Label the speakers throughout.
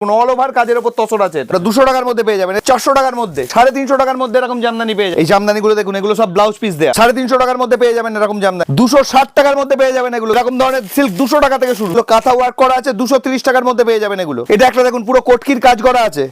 Speaker 1: All over কাজের উপর তসর আছে দুশো টাকার মধ্যে পেয়ে যাবেন চারশো টাকার মধ্যে সাড়ে তিনশো টাকার মধ্যে এরকম জামদানি পেয়ে যাবেন। এই জামদানি দেখুন এগুলো সব ব্লাউজ পিস দেয়া। সাড়ে তিনশো টাকার মধ্যে পেয়ে যাবেন এরকম জামদানি। দুশো ষাট টাকার মধ্যে পেয়ে যাবেন এগুলো। এরকম ধরনের সিল্ক দুশো টাকা থেকে শুরু। কাঁথা ওয়ার্ক করা আছে দুশো তিরিশ টাকার মধ্যে পেয়ে যাবেন এগুলো। এটা একটা দেখুন পুরো কটকির কাজ করা আছে।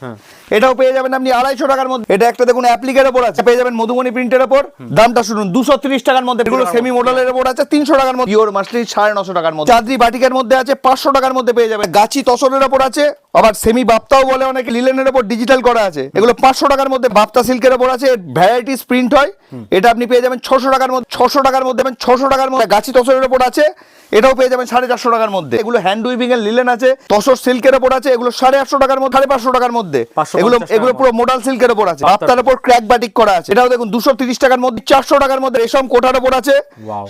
Speaker 1: এটাও পেয়ে যাবেন আপনি আড়াইশো টাকার মধ্যে। এটা একটা দেখুন অ্যাপ্লিকের ওপর আছে। পেয়ে যাবেন মধুমণি প্রিন্টের ওপর। দামটা শুনুন দুশো তিরিশ টাকার মধ্যে। এগুলো সেমি মডেলের ওপর আছে তিনশো টাকার মধ্যে। মাসলি সাড়ে নশো টাকার মধ্যে। চাঁদরি বাটিকের মধ্যে আছে পাঁচশো টাকার মধ্যে পেয়ে যাবেন। গাছি তসরের ওপর আছে। আবার সেমি বাপ্তাও বলে অনেকে লিলেনের ওপর ডিজিটাল করা আছে। এগুলো পাঁচশো টাকার মধ্যে বাপ্তা সিল্কের ওপর আছে ভ্যারাইটিস প্রিন্ট হয়। এটা আপনি পেয়ে যাবেন ছশো টাকার মধ্যে ছশো টাকার মধ্যে ছশো টাকার মধ্যে গাছি তসরের ওপর আছে এটাও পেয়ে যাবেন সাড়ে চারশো টাকার মধ্যে। এগুলো হ্যান্ড উইভিং এর লিলেন আছে তসর সিল্কের ওপর আছে এগুলো সাড়ে আটশো টাকার মধ্যে সাড়ে পাঁচশো টাকার মধ্যে। এগুলো এগুলো পুরো মোডাল সিল্কের ওপর আছে। বাপ্তার ওপর ক্র্যাক বাটিক করা আছে। এটাও দেখুন দুশো তিরিশ টাকার মধ্যে চারশো টাকার মধ্যে রেশম কোটার ওপর আছে।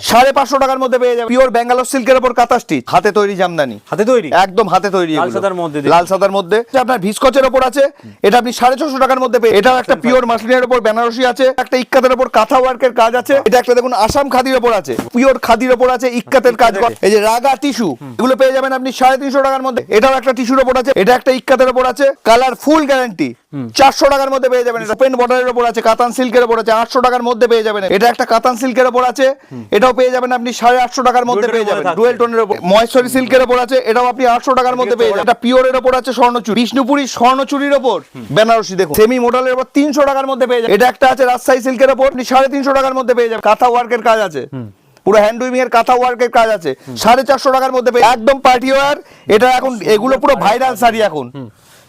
Speaker 1: সাড়ে পাঁচশো টাকার মধ্যে পেয়ে যাবে পিওর ব্যাঙ্গালোর সিল্কের ওপর কাতা স্টিচ হাতে তৈরি জামদানি।
Speaker 2: হাতে তৈরি?
Speaker 1: একদম হাতে তৈরি
Speaker 2: লাল সাদার মধ্যে
Speaker 1: লাল সাদার মধ্যে। আপনার ভিসকচের ওপর আছে। এটা আপনি সাড়ে ছশো টাকার মধ্যে পেয়ে এটাও একটা পিওর মাসলিনের ওপর বেনারসি আছে। একটা ইক্কাতের ওপর কাঁথা ওয়ার্কের কাজ আছে। এটা একটা দেখুন আসাম খাদির ওপর আছে। পিওর খাদির ওপর আছে ইক্কাতের কাজ। এই যে রাগা টিস্যু এগুলো পেয়ে যাবেন আপনি সাড়ে তিনশো টাকার মধ্যে। এটাও একটা টিস্যুর ওপর আছে। এটা একটা ইক্কাতের ওপর আছে। কালার ফুল গ্যারান্টি চারশো টাকার মধ্যে পেয়ে যাবেন। এটা পেন বর্ডারের ওপর আছে কাতান সিল্কের ওপর আছে আটশো টাকার মধ্যে পেয়ে যাবেন। এটা একটা কাতান সিল্কের ওপর আছে। এটাও পেয়ে যাবেন আপনি সাড়ে আটশো টাকার মধ্যে পেয়ে যাবেন। ডুয়েল টোনের ওপর মহেশ্বরী সিল্কের ওপর আছে। এটাও আপনি আটশো টাকার মধ্যে পেয়ে যাবেন। এটা পিওরের ওপর আছে স্বর্ণচুরি। বিষ্ণুপুরি স্বর্ণচুরির ওপর। বেনারসি দেখুন। সেমি মডেলের ওপর তিনশো টাকার মধ্যে পেয়ে যাবে এটা একটা আছে রাজশাহী সিল্কের ওপর। সাড়ে তিনশো টাকার মধ্যে পেয়ে যাবে কাঁথা ওয়ার্কের কাজ আছে। পুরো হ্যান্ড উইমিং এর কাঁথা ওয়ার্কের কাজ আছে। সাড়ে চারশো টাকার মধ্যে পেয়ে একদম পার্টি ওয়ার এটা এখন এগুলো পুরো ভাইরাল শাড়ি এখন।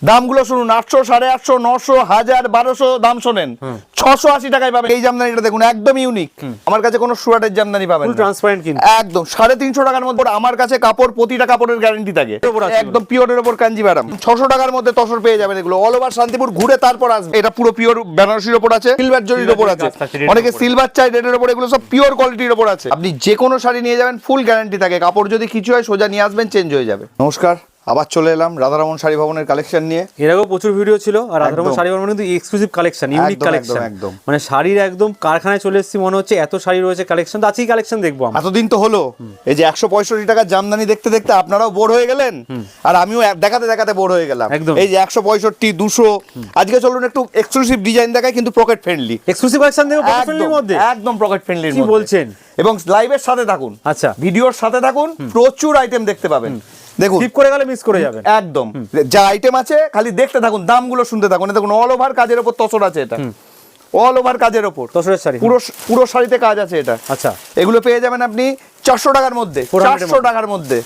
Speaker 1: দামগুলো শুনুন আটশো সাড়ে আটশো নশো হাজার বারোশো দাম শোনেন। ছশো আশি টাকায় পাবেন। এই জামদানিটা দেখুন একদম ইউনিক আমার কাছে কোনো সুরাটের জামদানি পাবেন
Speaker 2: ট্রান্সপারেন্ট কিন্তু।
Speaker 1: একদম সাড়ে তিনশো টাকার মধ্যে আমার কাছে কাপড় প্রতিটা কাপড়ের গ্যারান্টি থাকে। একদম পিওরের ওপর কাঞ্জি ম্যাডাম ছশো টাকার মধ্যে তসর পেয়ে যাবেন এগুলো। অল ওভার শান্তিপুর ঘুরে তারপর আসবে। এটা পুরো পিওর বেনারসির ওপর আছে সিলভার জরির ওপর আছে। অনেকে সিলভার চাই রেডের ওপর। এগুলো সব পিওর কোয়ালিটির ওপর আছে। আপনি যে কোনো শাড়ি নিয়ে যাবেন ফুল গ্যারান্টি থাকে। কাপড় যদি কিছু হয় সোজা নিয়ে আসবেন চেঞ্জ হয়ে যাবে। নমস্কার। আবার চলে এলাম রাধারমন শাড়ি ভবনের কালেকশন নিয়ে।
Speaker 2: এর আগেও প্রচুর ভিডিও ছিল আর রাধারমন শাড়ি বর্মা কিন্তু এক্সক্লুসিভ কালেকশন ইউনিক কালেকশন
Speaker 1: একদম।
Speaker 2: মানে শাড়ির একদম কারখানায় চলে এসেছি মনে হচ্ছে এত শাড়ি রয়েছে কালেকশন তো আজকেই কালেকশন দেখব আমরা।
Speaker 1: এতদিন তো হলো। এই যে একশো পঁয়ষট্টি টাকার জামদানি দেখতে দেখতে আপনারাও বোর হয়ে গেলেন? আর আমিও দেখাতে দেখাতে বোর হয়ে গেলাম।
Speaker 2: একদম।
Speaker 1: এই যে একশো পঁয়ষট্টি দুশো আজকে চলুন একটু এক্সক্লুসিভ ডিজাইন দেখায় কিন্তু পকেট ফ্রেন্ডলি
Speaker 2: এক্সক্লুসিভ কালেকশন দেখব পকেট ফ্রেন্ডলির মধ্যে?
Speaker 1: একদম পকেট ফ্রেন্ডলির
Speaker 2: কি বলছেন?
Speaker 1: এবং লাইভের সাথে থাকুন।
Speaker 2: আচ্ছা।
Speaker 1: ভিডিওর সাথে থাকুন প্রচুর আইটেম দেখতে পাবেন। দেখুন।
Speaker 2: স্কিপ করে গেলে মিস করে যাবেন।
Speaker 1: একদম। যা আইটেম আছে খালি দেখতে থাকুন দামগুলো শুনতে থাকুন। দেখুন অল ওভার কাজের ওপর তসর আছে এটা। অল ওভার কাজের ওপর।
Speaker 2: তসরের শাড়ি
Speaker 1: পুরো পুরো শাড়িতে কাজ আছে এটা।
Speaker 2: আচ্ছা।
Speaker 1: এগুলো পেয়ে যাবেন আপনি চারশো টাকার মধ্যে
Speaker 2: 400
Speaker 1: চারশো টাকার মধ্যে।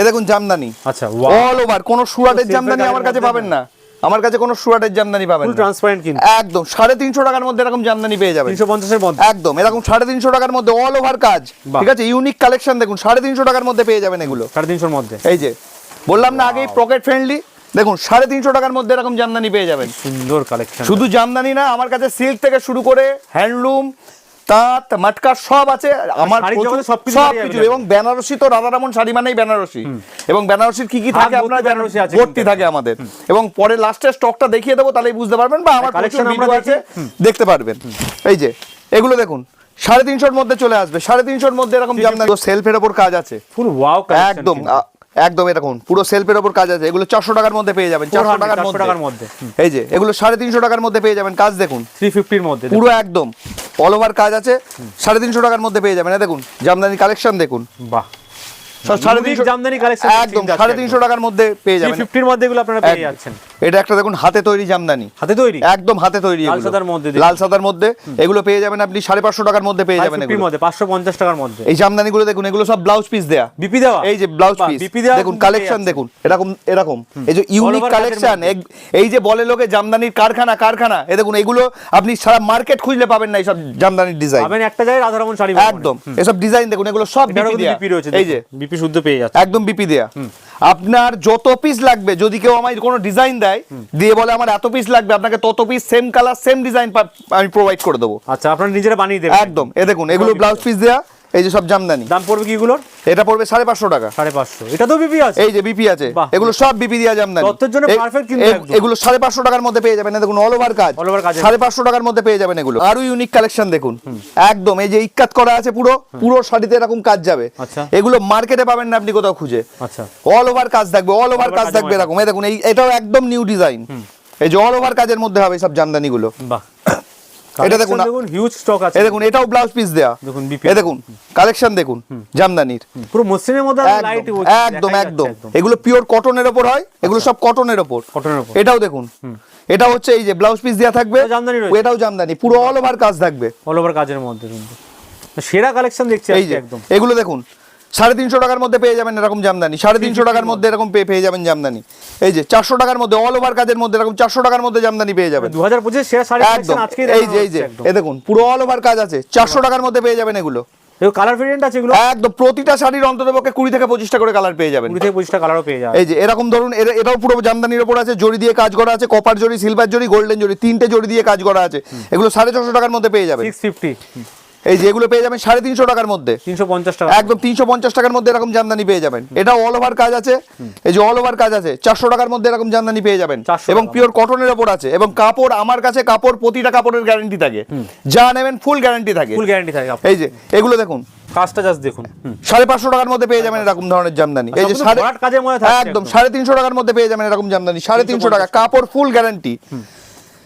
Speaker 1: এ দেখুন জামদানি।
Speaker 2: আচ্ছা
Speaker 1: অল ওভার কোন সুরাটের জামদানি আমার কাছে পাবেন না। আমার কাছে কোনো সুরাটের জামদানি পাবেন
Speaker 2: ফুল ট্রান্সপারেন্ট কিন্তু।
Speaker 1: একদম সাড়ে তিনশো টাকার মধ্যে এরকম জামদানি পেয়ে যাবেন।
Speaker 2: তিনশো পঞ্চাশের মধ্যে।
Speaker 1: একদম এরকম সাড়ে তিনশো টাকার মধ্যে অল ওভার কাজ। ঠিক আছে ইউনিক কালেকশন দেখুন সাড়ে তিনশো টাকার মধ্যে পেয়ে যাবেন এগুলো।
Speaker 2: সাড়ে তিনশোর মধ্যে।
Speaker 1: এই যে বললাম না আগেই পকেট ফ্রেন্ডলি দেখুন সাড়ে তিনশো টাকার মধ্যে এরকম জামদানি পেয়ে যাবেন।
Speaker 2: সুন্দর কালেকশন
Speaker 1: শুধু জামদানি না আমার কাছে সিল্ক থেকে শুরু করে হ্যান্ডলুম তাঁত মাটকা সব আছে। আমার সব কিছু এবং বেনারসি তো রাধারামন শাড়ি মানেই বেনারসি। এবং বেনারসির কি কি থাকে আপনারা
Speaker 2: বেনারসি আছে
Speaker 1: ভর্তি থাকে আমাদের। এবং পরে লাস্টে স্টকটা দেখিয়ে দেবো তাহলেই বুঝতে পারবেন বা আমার ভিডিও আছে দেখতে পারবেন। এই যে এগুলো দেখুন সাড়ে তিনশোর মধ্যে চলে আসবে। সাড়ে তিনশোর মধ্যে এরকম সেলফের ওপর কাজ আছে।
Speaker 2: ফুল ওয়াও
Speaker 1: একদম। একদম এরকম পুরো সেলফের ওপর কাজ আছে। এগুলো চারশো টাকার মধ্যে পেয়ে যাবেন চারশো টাকার মধ্যে।
Speaker 2: টাকার মধ্যে।
Speaker 1: এই যে এগুলো সাড়ে তিনশো টাকার মধ্যে পেয়ে যাবেন কাজ দেখুন।
Speaker 2: থ্রি ফিফটির মধ্যে
Speaker 1: পুরো একদম অল ওভার কাজ আছে সাড়ে তিনশো টাকার মধ্যে পেয়ে যাবেন দেখুন জামদানি কালেকশন দেখুন।
Speaker 2: বাহ
Speaker 1: সব সাড়ে
Speaker 2: Unique
Speaker 1: তিনশো
Speaker 2: জামদানি collection
Speaker 1: একদম
Speaker 2: দেখছেন
Speaker 1: সাড়ে তিনশো টাকার মধ্যে পেয়ে
Speaker 2: থ্রি
Speaker 1: যাবেন
Speaker 2: ফিফটির মধ্যে এগুলো আপনারা পেয়ে যাচ্ছেন।
Speaker 1: এটা একটা দেখুন হাতে তৈরি জামদানি।
Speaker 2: হাতে তৈরি?
Speaker 1: একদম হাতে তৈরি
Speaker 2: লাল সাদার মধ্যে
Speaker 1: লাল সাদার মধ্যে। এগুলো পেয়ে যাবেন আপনি সাড়ে পাঁচশো টাকার মধ্যে পেয়ে যাবেন এগুলো।
Speaker 2: মধ্যে পাঁচশো পঞ্চাশ টাকার মধ্যে।
Speaker 1: এই জামদানিগুলো দেখুন এগুলো সব ব্লাউজ পিস দেয়া।
Speaker 2: বিপি দেওয়া?
Speaker 1: এই যে ব্লাউজ
Speaker 2: বাহ,
Speaker 1: পিস দেখুন কালেকশন দেখুন এরকম এরকম। এই যে ইউনিক কালেকশন এই যে বলে লোকে জামদানির কারখানা কারখানা। এ দেখুন এগুলো আপনি সারা মার্কেট খুঁজলে পাবেন না এইসব জামদানির ডিজাইন
Speaker 2: পাবেন একটা জায়গায় রাধারমন শাড়ি
Speaker 1: একদম। এসব ডিজাইন দেখুন এগুলো সব বিপি দেয়া। এই যে
Speaker 2: বিপি শুদ্ধ পেয়ে যাচ্ছে।
Speaker 1: একদম বিপি দেয়া। আপনার যত পিস লাগবে যদি কেউ আমায় কোনো ডিজাইন দেয় দিয়ে বলে আমার এত পিস লাগবে আপনাকে তত piece same colour same design আমি প্রোভাইড করে দেবো।
Speaker 2: আচ্ছা আপনার নিজেরা বানিয়ে দেবেন।
Speaker 1: একদম। এ দেখুন এগুলো ব্লাউজ পিস দেয়া। এই যে সব জামদানি।
Speaker 2: দাম পড়বে কি কিগুলোর
Speaker 1: এটা পড়বে সাড়ে পাঁচশো টাকা।
Speaker 2: সাড়ে পাঁচশো। এটা তো বিপি আছে।
Speaker 1: এই যে বিপি আছে। এগুলো সব বিপি দিয়া জামদানি।
Speaker 2: তত্ত্বের জন্য perfect কিন্তু।
Speaker 1: এগুলো সাড়ে পাঁচশো টাকার মধ্যে পেয়ে যাবেন। দেখুন অল ওভার কাজ।
Speaker 2: All over কাজের।
Speaker 1: সাড়ে পাঁচশো টাকার মধ্যে পেয়ে যাবেন এগুলো। আরও ইউনিক কালেকশন দেখুন। একদম এই যে ইক্কাত করা আছে পুরো পুরো শাড়িতে এরকম কাজ যাবে।
Speaker 2: আচ্ছা।
Speaker 1: এগুলো মার্কেটে পাবেন না আপনি কোথাও খুঁজে।
Speaker 2: আচ্ছা।
Speaker 1: অল ওভার কাজ থাকবে অল ওভার কাজ থাকবে এরকম। এই দেখুন এই এটাও একদম নিউ ডিজাইন এই যে অল ওভার কাজের মধ্যে হবে সব জামদানি গুলো
Speaker 2: বাহ।
Speaker 1: এটা দেখুন,
Speaker 2: দেখুন হিউজ স্টক আছে।
Speaker 1: দেখুন এটাও ব্লাউজ পিস দেয়া।
Speaker 2: দেখুন,
Speaker 1: এই দেখুন কালেকশন দেখুন জামদানির।
Speaker 2: পুরো মসৃণের মধ্যে লাইট
Speaker 1: একদম একদম এগুলো পিওর কটনের ওপর হয় এগুলো সব কটনের
Speaker 2: কটনের উপর
Speaker 1: এটাও দেখুন এটা হচ্ছে এই যে ব্লাউজ পিস দেওয়া থাকবে
Speaker 2: জামদানি।
Speaker 1: এটাও জামদানি পুরো অল ওভার কাজ থাকবে।
Speaker 2: অল ওভার কাজের মধ্যে কিন্তু। সেরা কালেকশন দেখছি
Speaker 1: এই যে
Speaker 2: একদম।
Speaker 1: এগুলো দেখুন সাড়ে তিনশো টাকার মধ্যে পেয়ে যাবেন এরকম জামদানি। সাড়ে তিনশো টাকার মধ্যে এরকম পেয়ে পেয়ে যাবেন জামদানি। এই যে চারশো টাকার মধ্যে অল ওভার কাজের মধ্যে এরকম চারশো টাকার মধ্যে জামদানি পেয়ে যাবেন।
Speaker 2: দু হাজার পঁচিশ
Speaker 1: একদম। এই যে এই যে এ দেখুন পুরো অল ওভার কাজ আছে। চারশো টাকার মধ্যে পেয়ে যাবেন এগুলো।
Speaker 2: কালার ভেরিয়েন্ট আছে এগুলো?
Speaker 1: একদম প্রতিটা শাড়ির অন্তত কুড়ি থেকে পঁচিশটা করে কালার পেয়ে যাবেন।
Speaker 2: কুড়ি থেকে পঁচিশটা কালারও পেয়ে যাবে
Speaker 1: এই যে এরকম ধরুন এর- এটাও পুরো জামদানির ওপর আছে জড়ি দিয়ে কাজ করা আছে copper zari silver zari golden zari তিনটে জড়ি দিয়ে কাজ করা আছে। এগুলো সাড়ে ছশো টাকার মধ্যে পেয়ে যাবেন।
Speaker 2: সিক্স ফিফটি
Speaker 1: এই যে এগুলো পেয়ে যাবেন সাড়ে তিনশো টাকার মধ্যে।
Speaker 2: তিনশো পঞ্চাশ টাকা
Speaker 1: একদম তিনশো পঞ্চাশ টাকার মধ্যে এরকম জামদানি পেয়ে যাবেন। এটা অল ওভার কাজ আছে। এই যে অল ওভার কাজ আছে চারশো টাকার মধ্যে এরকম জামদানি পেয়ে যাবেন। এবং পিওর কটনের ওপর আছে। এবং কাপড় আমার কাছে কাপড় প্রতিটা কাপড়ের গ্যারান্টি থাকে। যা নেবেন ফুল গ্যারান্টি থাকে।
Speaker 2: ফুল গ্যারান্টি থাকে
Speaker 1: এই যে এগুলো দেখুন।
Speaker 2: কাজটা জাস্ট দেখুন।
Speaker 1: সাড়ে পাঁচশো টাকার মধ্যে পেয়ে যাবেন এরকম ধরনের জামদানি। এই যে সাড়ে
Speaker 2: ভরাট কাজের মধ্যে
Speaker 1: একদম। সাড়ে তিনশো টাকার মধ্যে পেয়ে যাবেন এরকম জামদানি। সাড়ে তিনশো টাকা। কাপড় ফুল গ্যারান্টি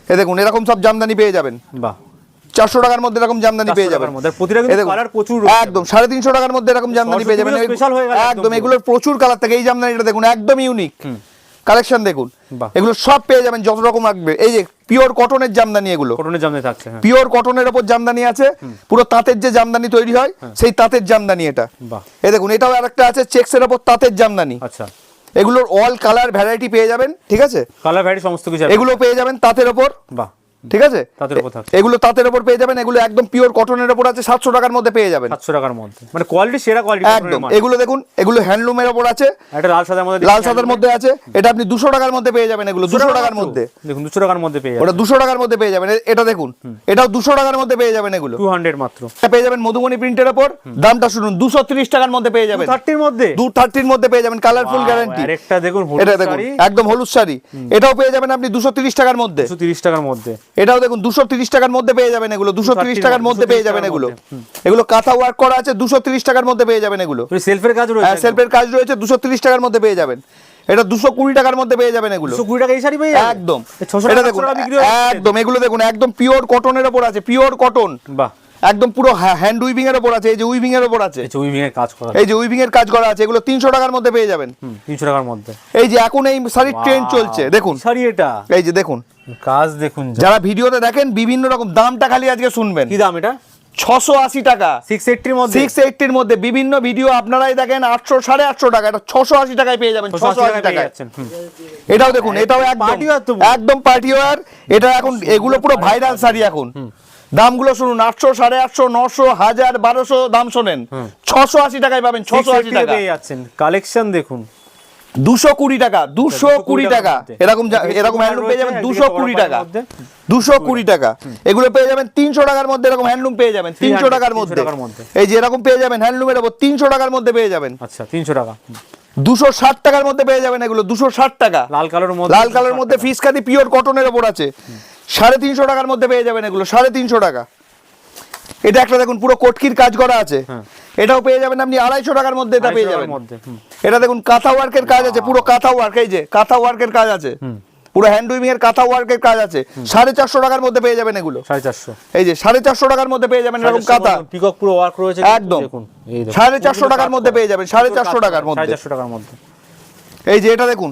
Speaker 1: এ দেখুন এরকম সব জামদানি পেয়ে যাবেন।
Speaker 2: বাহ।
Speaker 1: চারশো টাকার মধ্যে এরকম জামদানি পেয়ে যাবেন। একদম সাড়ে তিনশো টাকার মধ্যে এরকম জামদানি পেয়ে যাবেন।
Speaker 2: হয়ে একদম
Speaker 1: এগুলোর প্রচুর কালার থাকে। এই জামদানিটা দেখুন একদম ইউনিক কালেকশন দেখুন। এগুলো সব পেয়ে যাবেন যত রকম লাগবে। এই যে পিওর কটনের জামদানি এগুলো।
Speaker 2: কটনের জামদানি থাকছে হ্যাঁ।
Speaker 1: পিওর কটনের ওপর জামদানি আছে। পুরো তাঁতের যে জামদানি তৈরি হয় সেই তাঁতের জামদানি এটা। এই দেখুন এটাও আরেকটা আছে চেক্সের ওপর তাঁতের জামদানি।
Speaker 2: আচ্ছা।
Speaker 1: এগুলোর অল কালার ভ্যারাইটি পেয়ে যাবেন ঠিক আছে?
Speaker 2: কালার ভ্যারি সমস্ত কিছু
Speaker 1: এগুলো পেয়ে যাবেন তাঁতের ওপর।
Speaker 2: বাহ।
Speaker 1: ঠিক আছে। এগুলো তাঁতের ওপর পেয়ে যাবেন এগুলো একদম পিওর কটনের ওপর আছে সাতশো টাকার মধ্যে পেয়ে যাবেন।
Speaker 2: সাতশো টাকার মধ্যে। মানে কোয়ালিটি সেরা কোয়ালিটি
Speaker 1: একদম। এগুলো দেখুন এগুলো হ্যান্ডলুমের ওপর আছে।
Speaker 2: একটা লাল সাদার মধ্যে
Speaker 1: লাল সাদার মধ্যে আছে। এটা আপনি দুশো টাকার মধ্যে পেয়ে যাবেন এগুলো দুশো টাকার মধ্যে?
Speaker 2: দেখুন দুশো টাকার মধ্যে পেয়ে
Speaker 1: ওটা দুশো টাকার মধ্যে পেয়ে যাবেন। এটা দেখুন এটাও দুশো টাকার মধ্যে পেয়ে যাবেন এগুলো।
Speaker 2: টু হান্ড্রেড মাত্র।
Speaker 1: এটা পেয়ে যাবেন মধুবনী প্রিন্টের ওপর দামটা শুনুন দুশো তিরিশ টাকার মধ্যে পেয়ে যাবেন।
Speaker 2: থার্টির মধ্যে?
Speaker 1: দু থার্টির মধ্যে পেয়ে যাবেন কালারফুল গ্যারান্টি
Speaker 2: আরেকটা দেখুন
Speaker 1: এটা দেখুন একদম হলুদ শাড়ি। এটাও পেয়ে যাবেন আপনি দুশো তিরিশ টাকার মধ্যে।
Speaker 2: দুশো তিরিশ টাকার মধ্যে।
Speaker 1: এটাও দেখুন দুশো তিরিশ টাকার মধ্যে পেয়ে যাবেন এগুলো দুশো তিরিশ টাকার মধ্যে পেয়ে যাবেন এগুলো। এগুলো কাঁথা ওয়ার্ক করা আছে দুশো তিরিশ টাকার মধ্যে পেয়ে যাবেন এগুলো।
Speaker 2: সেলফের কাজ রয়েছে
Speaker 1: হ্যাঁ সেলফের কাজ রয়েছে দুশো তিরিশ টাকার মধ্যে পেয়ে যাবেন। এটা দুশো কুড়ি টাকার মধ্যে পেয়ে যাবেন এগুলো।
Speaker 2: কুড়ি টাকা এই শাড়ি পেয়ে
Speaker 1: একদম। এটা দেখুন
Speaker 2: 700 টাকা বিক্রি হচ্ছে।
Speaker 1: একদম এগুলো দেখুন একদম পিওর কটনের ওপর আছে পিওর কটন
Speaker 2: বাহ।
Speaker 1: একদম পুরো হ্যান্ড উইভিং এর উপর আছে এই যে উইভিং এর ওপর আছে।
Speaker 2: এই যে উইভিং এর কাজ করা
Speaker 1: এই যে উইভিং এর কাজ করা আছে এগুলো তিনশো টাকার মধ্যে পেয়ে যাবেন।
Speaker 2: তিনশো টাকার মধ্যে।
Speaker 1: এই যে এখন এই শাড়ির ট্রেন্ড চলছে দেখুন।
Speaker 2: শাড়ি এটা?
Speaker 1: এই যে দেখুন।
Speaker 2: কাজ দেখুন
Speaker 1: যারা ভিডিওতে দেখেন বিভিন্ন রকম দামটা খালি আজকে শুনবেন।
Speaker 2: কি দাম এটা?
Speaker 1: ছশো আশি টাকা।
Speaker 2: সিক্স এইটটির মধ্যে?
Speaker 1: সিক্স এইটির মধ্যে। বিভিন্ন ভিডিও আপনারাই দেখেন আটশো সাড়ে আটশো টাকা। এটা ছশো আশি টাকায় পেয়ে যাবেন ছশো আশি টাকায় এটাও দেখুন এটাও একদম। একদম পার্টি ওয়ার। এটা এখন এগুলো পুরো ভাইরাল শাড়ি এখন। দামগুলো শুনুন আটশো সাড়ে আটশো নশো হাজার বারোশো দাম শোনেন। ছশো আশি টাকায় পাবেন ছশো আশি টাকা।
Speaker 2: যাচ্ছেন। কালেকশন দেখুন।
Speaker 1: দুশো কুড়ি টাকা দুশো কুড়ি টাকা। এরকম এরকম হ্যান্ডলুম পেয়ে যাবেন দুশো কুড়ি টাকা। দুশো কুড়ি টাকা। এগুলো পেয়ে যাবেন তিনশো টাকার মধ্যে এরকম হ্যান্ডলুম পেয়ে যাবেন তিনশো টাকার মধ্যে। এই যে এরকম পেয়ে যাবেন হ্যান্ডলুমের ওপর তিনশো টাকার মধ্যে পেয়ে যাবেন।
Speaker 2: আচ্ছা তিনশো টাকা।
Speaker 1: দুশো ষাট টাকার মধ্যে পেয়ে যাবেন এগুলো দুশো ষাট টাকা।
Speaker 2: লাল কালার মধ্যে
Speaker 1: লাল কালার মধ্যে ফিস কাটি পিওর কটনের ওপর আছে। সাড়ে তিনশো টাকার মধ্যে পেয়ে যাবেন এগুলো সাড়ে তিনশো টাকা। এটা একটা দেখুন পুরো কটকির কাজ করা আছে। এটাও পেয়ে যাবেন আপনি আড়াইশো টাকার মধ্যে এটা পেয়ে যাবেন। এটা দেখুন কাঁথা ওয়ার্কের কাজ আছে পুরো কাঁথা ওয়ার্ক এই যে কাঁথা ওয়ার্কের কাজ আছে। পুরো হ্যান্ড উইভিং এর কাঁথা ওয়ার্কের কাজ আছে। সাড়ে চারশো টাকার মধ্যে পেয়ে যাবেন এগুলো।
Speaker 2: সাড়ে চারশো।
Speaker 1: এই যে সাড়ে চারশো টাকার মধ্যে পেয়ে যাবেন এরকম কাঁথা।
Speaker 2: পিকক পুরো ওয়ার্ক রয়েছে
Speaker 1: একদম। সাড়ে চারশো টাকার মধ্যে পেয়ে যাবেন সাড়ে চারশো টাকার মধ্যে।
Speaker 2: চারশো টাকার মধ্যে।
Speaker 1: এই যে এটা দেখুন।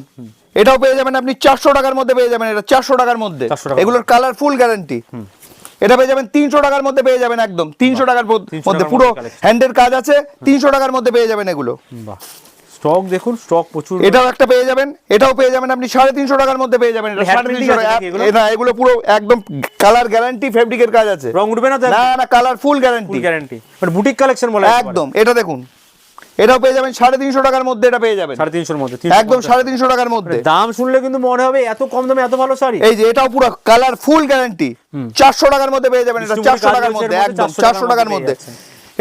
Speaker 1: এটাও পেয়ে যাবেন আপনি চারশো টাকার মধ্যে পেয়ে যাবেন এটা চারশো টাকার মধ্যে। এগুলোর কালার ফুল গ্যারান্টি এটা পেয়ে যাবেন তিনশো টাকার মধ্যে পেয়ে যাবেন একদম তিনশো টাকার মধ্যে
Speaker 2: 300
Speaker 1: মধ্যে
Speaker 2: টাকার
Speaker 1: পুরো। হ্যান্ডের কাজ আছে তিনশো টাকার মধ্যে পেয়ে যাবেন এগুলো।
Speaker 2: স্টক দেখুন স্টক প্রচুর।
Speaker 1: এটাও একটা পেয়ে যাবেন এটাও পেয়ে যাবেন আপনি সাড়ে তিনশো টাকার মধ্যে পেয়ে যাবেন এটা
Speaker 2: এগুলো?
Speaker 1: পুরো একদম কালার গ্যারান্টি ফেব্রিকের কাজ আছে।
Speaker 2: রং উঠবে না
Speaker 1: না না colour full guarantee
Speaker 2: full guarantee মানে বুটিক কালেকশন বলে
Speaker 1: একদম এটা দেখুন। এটাও পেয়ে যাবেন সাড়ে তিনশো টাকার মধ্যে এটা পেয়ে যাবেন।
Speaker 2: সাড়ে তিনশোর মধ্যে
Speaker 1: একদম সাড়ে তিনশো টাকার মধ্যে।
Speaker 2: দাম শুনলে কিন্তু মনে হবে এত কম দামে এত ভালো শাড়ি।
Speaker 1: এই যে এটাও পুরো কালার ফুল গ্যারান্টি চারশো টাকার মধ্যে পেয়ে যাবেন এটা চারশো টাকার মধ্যে একদম চারশো
Speaker 2: টাকার মধ্যে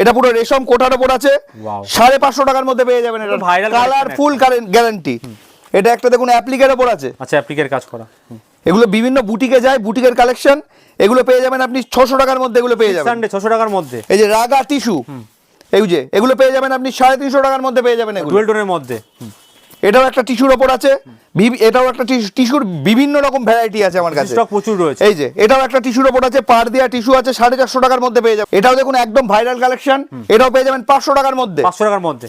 Speaker 1: এটা পুরো রেশম কোটার ওপর আছে সাড়ে পাঁচশো টাকার মধ্যে পেয়ে যাবেন এটা।
Speaker 2: viral
Speaker 1: কালারফুল গ্যারান্টি এটা একটা দেখুন অ্যাপ্লিকের ওপর আছে।
Speaker 2: আচ্ছা অ্যাপ্লিকের কাজ করা।
Speaker 1: এগুলো বিভিন্ন বুটিকে যায় বুটিকের কালেকশন এগুলো পেয়ে যাবেন আপনি ছশো টাকার মধ্যে এগুলো পেয়ে যাবেন।
Speaker 2: ছশো টাকার মধ্যে।
Speaker 1: এই যে রাগা টিস্যু এই যে এগুলো পেয়ে যাবেন আপনি সাড়ে তিনশো টাকার মধ্যে পেয়ে যাবেন
Speaker 2: ডুয়েল টোনের মধ্যে।
Speaker 1: এটাও একটা টিস্যুর ওপর আছে। এটাও একটা টিস্যুর বিভিন্ন রকম ভ্যারাইটি আছে আমার কাছে।
Speaker 2: স্টক প্রচুর রয়েছে।
Speaker 1: এই যে এটাও একটা টিস্যুর ওপর আছে পার দেওয়া টিস্যু আছে সাড়ে চারশো টাকার মধ্যে পেয়ে যাবেন। এটাও দেখুন একদম ভাইরাল কালেকশন এটাও পেয়ে যাবেন পাঁচশো টাকার মধ্যে।
Speaker 2: পাঁচশো টাকার মধ্যে।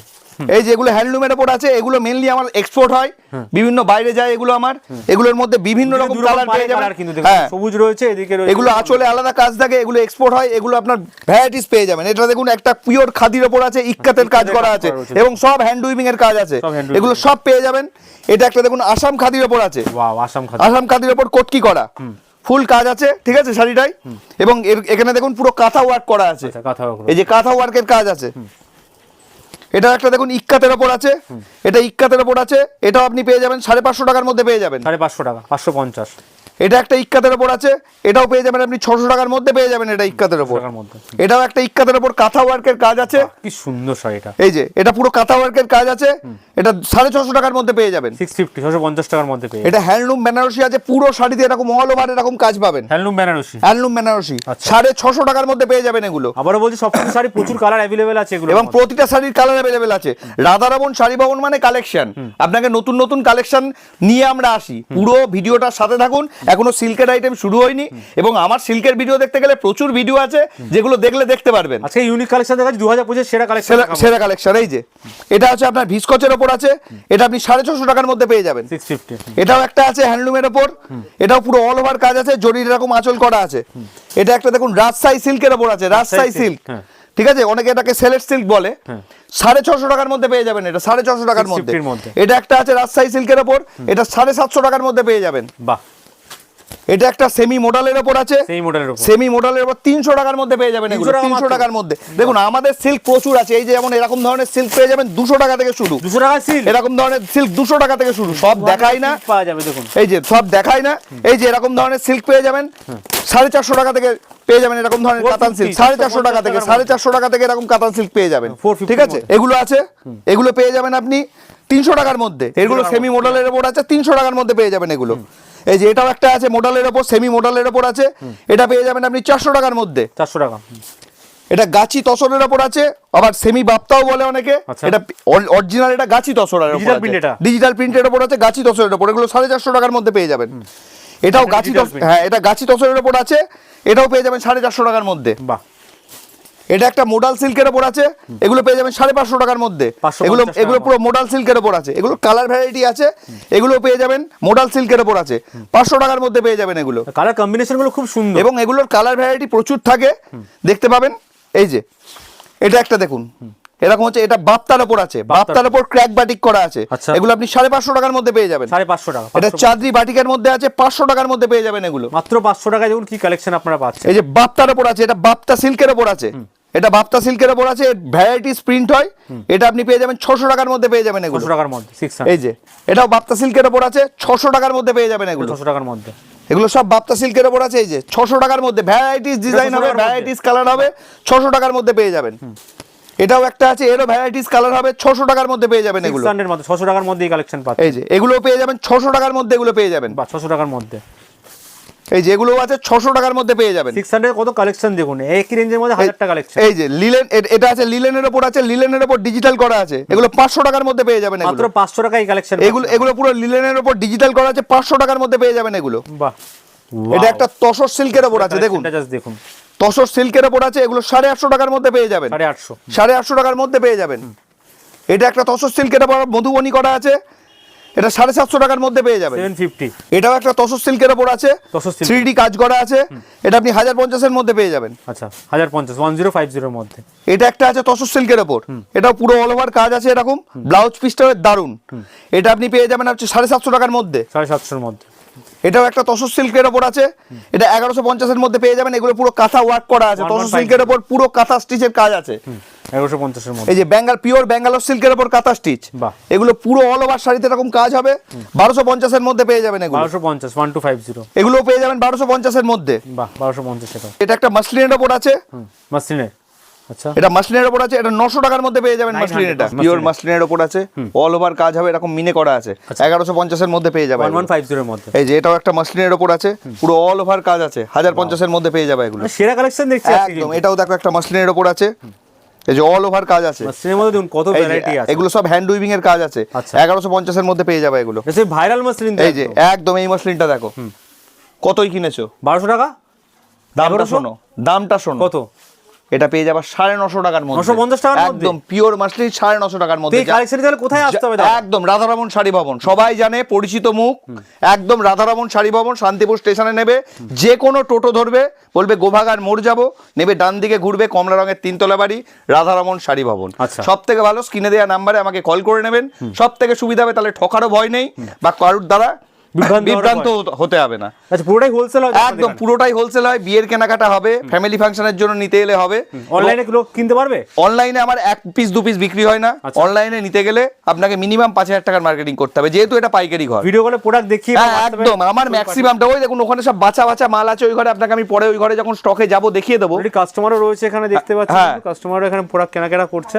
Speaker 1: এই যে এগুলো হ্যান্ডলুমের ওপর আছে এগুলো মেনলি আমার এক্সপোর্ট হয়। বিভিন্ন বাইরে যায় এগুলো আমার। এগুলোর মধ্যে বিভিন্ন রকম কালার পেয়ে যাবেন।
Speaker 2: কিন্তু দেখুন
Speaker 1: হ্যাঁ।
Speaker 2: সবুজ রয়েছে এদিকে রয়েছে
Speaker 1: এগুলো আঁচলে আলাদা কাজ থাকে এগুলো এক্সপোর্ট হয় এগুলো আপনার ভ্যারাইটিস পেয়ে যাবেন। এটা দেখুন একটা পিওর খাদির ওপর আছে ইক্কাতের কাজ করা আছে এবং সব হ্যান্ড উইভিং এর কাজ আছে। এগুলো সব পেয়ে যাবেন। এটা একটা দেখুন আসাম খাদির ওপর আছে।
Speaker 2: ওয়াও আসাম
Speaker 1: খাদির। ওপর কটকি করা। ফুল কাজ আছে ঠিক আছে শাড়িটাই। এবং এখানে দেখুন পুরো কাঁথা ওয়ার্ক করা আছে।
Speaker 2: আচ্ছা।
Speaker 1: এই যে কাঁথা ওয়ার্কের কাজ আছে। এটা একটা দেখুন ইক্কাতের ওপর আছে। এটা ইক্কাতের ওপর আছে। এটাও আপনি পেয়ে যাবেন সাড়ে পাঁচশো টাকার মধ্যে পেয়ে যাবেন।
Speaker 2: সাড়ে পাঁচশো টাকা পাঁচশো পঞ্চাশ।
Speaker 1: এটা একটা ইক্কাতের ওপর আছে এটাও পেয়ে যাবেন আপনি ছশো টাকার মধ্যে পেয়ে যাবেন এটা ইক্কাতের ওপর। এটাও একটা ইক্কাতের ওপর কাঁথা ওয়ার্কের কাজ আছে।
Speaker 2: কি সুন্দর শাড়িটা
Speaker 1: এই যে এটা পুরো কাঁথা ওয়ার্কের কাজ আছে এটা সাড়ে ছশো টাকার মধ্যে পেয়ে যাবেন।
Speaker 2: সিক্স ফিফটি ছশো পঞ্চাশ টাকার মধ্যে পেয়ে
Speaker 1: এটা হ্যান্ডলুম বেনারসি আছে পুরো শাড়িতে এরকম অল ওভার এরকম কাজ পাবেন।
Speaker 2: হ্যান্ডলুম বেনারসি।
Speaker 1: হ্যান্ডলুম বেনারসি
Speaker 2: আচ্ছা।
Speaker 1: সাড়ে ছশো টাকার মধ্যে পেয়ে যাবেন এগুলো।
Speaker 2: আবারও বলছি সব শাড়ি প্রচুর কালার অ্যাভেলেবেল আছে এগুলো
Speaker 1: এবং প্রতিটা শাড়ির কালার অ্যাভেলেবেল আছে। রাধারমন শাড়ি ভবন মানে কালেকশন আপনাকে নতুন নতুন কালেকশন নিয়ে আমরা আসি। পুরো ভিডিওটার সাথে থাকুন এখনও সিল্কের আইটেম শুরু হয়নি এবং আমার সিল্কের ভিডিও দেখতে গেলে প্রচুর ভিডিও আছে যেগুলো দেখলে দেখতে পারবেন।
Speaker 2: আজকে ইউনিক কালেকশন দেখা দু হাজার পঁচিশ সেরা কালেকশন
Speaker 1: সেরা- কালেকশন এই যে। এটা আছে আপনার ভিসকচের ওপর আছে এটা আপনি সাড়ে ছশো টাকার মধ্যে পেয়ে যাবেন। এটাও একটা আছে হ্যান্ডলুমের ওপর এটাও পুরো অল ওভার কাজ আছে জরির এরকম আঁচল করা আছে। এটা একটা দেখুন রাজশাহী সিল্কের ওপর আছে রাজশাহী সিল্ক
Speaker 2: হ্যাঁ।
Speaker 1: ঠিক আছে? অনেকে এটাকে সেলেট সিল্ক বলে। সাড়ে ছশো টাকার মধ্যে পেয়ে যাবেন এটা সাড়ে ছশো টাকার মধ্যে।
Speaker 2: মধ্যে।
Speaker 1: এটা একটা আছে রাজশাহী সিল্কের ওপর এটা সাড়ে সাতশো টাকার মধ্যে পেয়ে যাবেন।
Speaker 2: বাহ।
Speaker 1: এটা একটা সেমি মডেলের ওপর আছে।
Speaker 2: সেমি মডেলের উপর
Speaker 1: সেমি মোডালের উপর তিনশো টাকার মধ্যে পেয়ে যাবেন এগুলো
Speaker 2: 300
Speaker 1: তিনশো টাকার মধ্যে। দেখুন আমাদের সিল্ক প্রচুর আছে এই যে যেমন এরকম ধরনের সিল্ক পেয়ে যাবেন দুশো টাকা থেকে শুরু।
Speaker 2: দুশো টাকা সিল
Speaker 1: এরকম ধরনের সিল্ক দুশো টাকা থেকে শুরু সব দেখাই না।
Speaker 2: পাওয়া যাবে দেখুন।
Speaker 1: এই যে সব দেখায় না। এই যে এরকম ধরনের সিল্ক পেয়ে যাবেন সাড়ে চারশো টাকা থেকে পেয়ে যাবেন এরকম ধরনের
Speaker 2: 450,
Speaker 1: কাতান সিল্ক সাড়ে চারশো টাকা থেকে সাড়ে চারশো টাকা থেকে এরকম কাতান সিল্ক পেয়ে যাবেন। ঠিক আছে? এগুলো আছে এগুলো পেয়ে যাবেন আপনি তিনশো টাকার মধ্যে। এগুলো সেমি মডেলের ওপর আছে তিনশো টাকার মধ্যে পেয়ে যাবেন এগুলো। এই যে এটাও একটা আছে মডেলের ওপর সেমি মডেলের ওপর আছে। এটা পেয়ে যাবেন আপনি চারশো টাকার মধ্যে।
Speaker 2: চারশো টাকা।
Speaker 1: এটা গাছি তসরের ওপর আছে আবার সেমি বাপ্তাও বলে অনেকে।
Speaker 2: আচ্ছা।
Speaker 1: এটা অরিজিনাল এটা গাছি তসরের ওপর? ডিজিটাল প্রিন্টের ওপর আছে গাছি তসরের ওপর। এগুলো সাড়ে চারশো টাকার মধ্যে পেয়ে যাবেন। এটাও গাছি হ্যাঁ এটা গাছি তসরের ওপর আছে এটাও পেয়ে যাবেন সাড়ে চারশো টাকার মধ্যে।
Speaker 2: বাহ।
Speaker 1: এটা একটা মোডাল সিল্কের ওপর আছে এগুলো পেয়ে যাবেন সাড়ে পাঁচশো টাকার মধ্যে। এগুলো এগুলো পুরো মোডাল সিল্কের ওপর আছে। এগুলো কালার ভ্যারাইটি আছে এগুলো পেয়ে যাবেন মোডাল সিল্কের ওপর আছে। পাঁচশো টাকার মধ্যে পেয়ে যাবেন এগুলো।
Speaker 2: কালার কম্বিনেশনগুলো খুব সুন্দর।
Speaker 1: এবং এগুলোর কালার ভ্যারাইটি প্রচুর থাকে। দেখতে পাবেন এই যে এটা একটা দেখুন। এরকম হচ্ছে এটা বাপ্তার ওপর আছে। বাপ্তার ওপর। ক্র্যাক বাটিক করা আছে।
Speaker 2: আচ্ছা।
Speaker 1: এগুলো আপনি সাড়ে পাঁচশো টাকার মধ্যে পেয়ে যাবেন।
Speaker 2: সাড়ে পাঁচশো টাকা
Speaker 1: এটা
Speaker 2: 500
Speaker 1: চাঁদরি বাটিকের মধ্যে আছে পাঁচশো টাকার মধ্যে পেয়ে যাবেন এগুলো।
Speaker 2: মাত্র পাঁচশো টাকায় দেখুন কি কালেকশন আপনারা পাচ্ছেন।
Speaker 1: এই যে বাপ্তার ওপর আছে এটা বাপ্তা সিল্কের ওপর আছে। এটা বাপ্তা সিল্কের ওপর আছে ভ্যারাইটিস প্রিন্ট হয়। এটা আপনি পেয়ে যাবেন ছশো টাকার মধ্যে পেয়ে যাবেন এগুলো।
Speaker 2: টাকার মধ্যে
Speaker 1: এই যে এটাও বাপ্তা সিল্কের ওপর আছে ছশো টাকার মধ্যে পেয়ে যাবেন এগুলো।
Speaker 2: ছশো টাকার মধ্যে।
Speaker 1: এগুলো সব বাপ্তা সিল্কের ওপর আছে এই যে ছশো টাকার মধ্যে। ভ্যারাইটিস ডিজাইন হবে ভ্যারাইটিস কালার হবে ছশো টাকার মধ্যে পেয়ে যাবেন। এটাও একটা আছে এরও ভ্যারাইটিস কালার হবে ছশো টাকার মধ্যে পেয়ে যাবেন এগুলো।
Speaker 2: হান্ড্রেড মধ্যে ছশো টাকার মধ্যে এই কালেকশন পাচ্ছেন।
Speaker 1: এই যে এগুলো পেয়ে যাবেন ছশো টাকার মধ্যে এগুলো পেয়ে যাবেন।
Speaker 2: বা ছশো টাকার মধ্যে।
Speaker 1: এই যে এগুলো আছে ছশো টাকার মধ্যে পেয়ে যাবেন।
Speaker 2: সিক্স হান্ড্রেড কত কালেকশন দেখুন? একই রেঞ্জের মধ্যে হাজার টাকা কালেকশন
Speaker 1: এই যে লিলেন এটা আছে লিলেনের ওপর আছে লিলেনের ওপর ডিজিটাল করা আছে। এগুলো পাঁচশো টাকার মধ্যে পেয়ে যাবেন
Speaker 2: মাত্র
Speaker 1: এগুলো
Speaker 2: পাঁচশো টাকা এই কালেকশন
Speaker 1: এগুলো এগুলো পুরো লিলেনের ওপর ডিজিটাল করা আছে পাঁচশো টাকার মধ্যে পেয়ে যাবেন এগুলো।
Speaker 2: বাহ।
Speaker 1: এটা একটা তসর সিল্কের ওপর আছে দেখুন।
Speaker 2: দেখুন।
Speaker 1: তসর সিল্কের ওপর আছে এগুলো সাড়ে আটশো টাকার মধ্যে পেয়ে যাবেন।
Speaker 2: সাড়ে আটশো।
Speaker 1: সাড়ে আটশো টাকার মধ্যে পেয়ে যাবেন। এটা একটা তসর সিল্কের ওপর মধুবনী করা আছে এটা সাড়ে সাতশো টাকার মধ্যে পেয়ে যাবেন। এটাও একটা তসর সিল্কের ওপর আছে। থ্রি কাজ করা আছে এটা আপনি হাজার পঞ্চাশের মধ্যে পেয়ে যাবেন।
Speaker 2: আচ্ছা হাজার পঞ্চাশ ওয়ান জিরো ফাইভ জিরোর মধ্যে।
Speaker 1: এটা একটা আছে তসর সিল্কের ওপর। এটাও পুরো অল ওভার কাজ আছে এরকম ব্লাউজ পিসটা দারুণ এটা আপনি পেয়ে যাবেন হচ্ছে সাড়ে সাতশো টাকার মধ্যে।
Speaker 2: সাড়ে সাতশোর মধ্যে।
Speaker 1: এটাও একটা তসর সিল্কের ওপর আছে। এটা এগারোশো পঞ্চাশের মধ্যে পেয়ে যাবেন। এগুলো পুরো কাঁথা ওয়ার্ক করা আছে।
Speaker 2: 1150
Speaker 1: তসর সিল্কের ওপর পুরো কাঁথা স্টিচের কাজ আছে।
Speaker 2: এগারোশো পঞ্চাশের মধ্যে।
Speaker 1: এই যে বেঙ্গাল পিওর ব্যাঙ্গালোর সিল্কের ওপর কাঁথা স্টিচ এগুলো পুরো অল ওভার শাড়িতে এরকম কাজ হবে। বারোশো পঞ্চাশের মধ্যে পেয়ে যাবেন এগুলো।
Speaker 2: বারোশো পঞ্চাশ ওয়ান টু ফাইভ জিরো
Speaker 1: এগুলো পেয়ে যাবেন বারোশো পঞ্চাশের মধ্যে।
Speaker 2: বাহ বারোশো পঞ্চাশ
Speaker 1: এটা একটা মাসলিনের ওপর আছে।
Speaker 2: মাসলিনের আচ্ছা।
Speaker 1: এটা মাসলিনের ওপর আছে এটা নশো টাকার মধ্যে পেয়ে যাবেন
Speaker 2: 900
Speaker 1: মাসলিন এটা। পিওর মাসলিনের ওপর আছে। অল ওভার কাজ হবে এরকম মিনে করা আছে। এগারোশো পঞ্চাশের মধ্যে পেয়ে যাবে
Speaker 2: ওয়ান ওয়ান ফাইভ জিরোর মধ্যে।
Speaker 1: এই যে এটাও একটা মাসলিনের ওপর আছে পুরো অল ওভার কাজ আছে হাজার পঞ্চাশের মধ্যে পেয়ে যাবে এগুলো।
Speaker 2: মানে সেরা কালেকশন দেখছি
Speaker 1: একদম এটাও দেখো একটা মাসলিনের ওপর আছে। এই যে অল ওভার কাজ আছে।
Speaker 2: মাসলিনের মধ্যে দেখুন কত ভ্যারাইটি আছে।
Speaker 1: এগুলো সব হ্যান্ড উইভিং এর কাজ আছে।
Speaker 2: আচ্ছা।
Speaker 1: এগারোশো পঞ্চাশের মধ্যে পেয়ে যাবে এগুলো।
Speaker 2: ভাইরাল মাসলিন
Speaker 1: এই যে একদম এই মসলিনটা দেখো। কতই কিনেছো?
Speaker 2: বারোশো টাকা?
Speaker 1: দামটা শোনো দামটা শোনো।
Speaker 2: কত?
Speaker 1: এটা পেয়ে যাবে সাড়ে নশো টাকার মধ্যে।
Speaker 2: 950 টাকার মধ্যে?
Speaker 1: একদম পিওর মাসলি সাড়ে নশো টাকার মধ্যে।
Speaker 2: কোথায় আসতে হবে
Speaker 1: একদম রাধারমন শাড়ি ভবন। সবাই জানে পরিচিত মুখ। একদম রাধারমন শাড়ি ভবন শান্তিপুর স্টেশনে নেবে। যে কোনো টোটো ধরবে বলবে গোভাগার মোড় যাব নেবে ডান দিকে ঘুরবে কমলা রঙের তিনতলা বাড়ি রাধারমন শাড়ি ভবন।
Speaker 2: আচ্ছা।
Speaker 1: সব থেকে ভালো স্ক্রিনে দেওয়া নাম্বারে আমাকে কল করে নেবেন। সব থেকে সুবিধা হবে তাহলে ঠকারও ভয় নেই। বা কারুর দ্বারা
Speaker 2: বিভ্রান্ত
Speaker 1: হতে হবে না।
Speaker 2: আচ্ছা পুরোটাই হোলসেল হয়
Speaker 1: একদম পুরোটাই হোলসেল হয় বিয়ের কেনাকাটা হবে ফ্যামিলি ফাংশনের জন্য নিতে এলে হবে।
Speaker 2: অনলাইনে লোক কিনতে পারবে?
Speaker 1: অনলাইনে আমার এক পিস দু পিস বিক্রি হয় না।
Speaker 2: আচ্ছা।
Speaker 1: অনলাইনে নিতে গেলে আপনাকে মিনিমাম পাঁচ হাজার টাকার মার্কেটিং করতে হবে যেহেতু এটা পাইকারি ঘর।
Speaker 2: ভিডিও কলে প্রোডাক্ট দেখিয়ে
Speaker 1: হ্যাঁ একদম আমার ম্যাক্সিমামটা ওই দেখুন ওখানে সব বাচ্চা বাচ্চা মাল আছে ওই ঘরে আপনাকে আমি পরে ওই ঘরে যখন স্টকে যাব দেখিয়ে দেবো।
Speaker 2: কাস্টমারও রয়েছে এখানে দেখতে পাচ্ছি
Speaker 1: হ্যাঁ।
Speaker 2: কাস্টমারও এখানে প্রোডাক্ট কেনাকাটা করছে।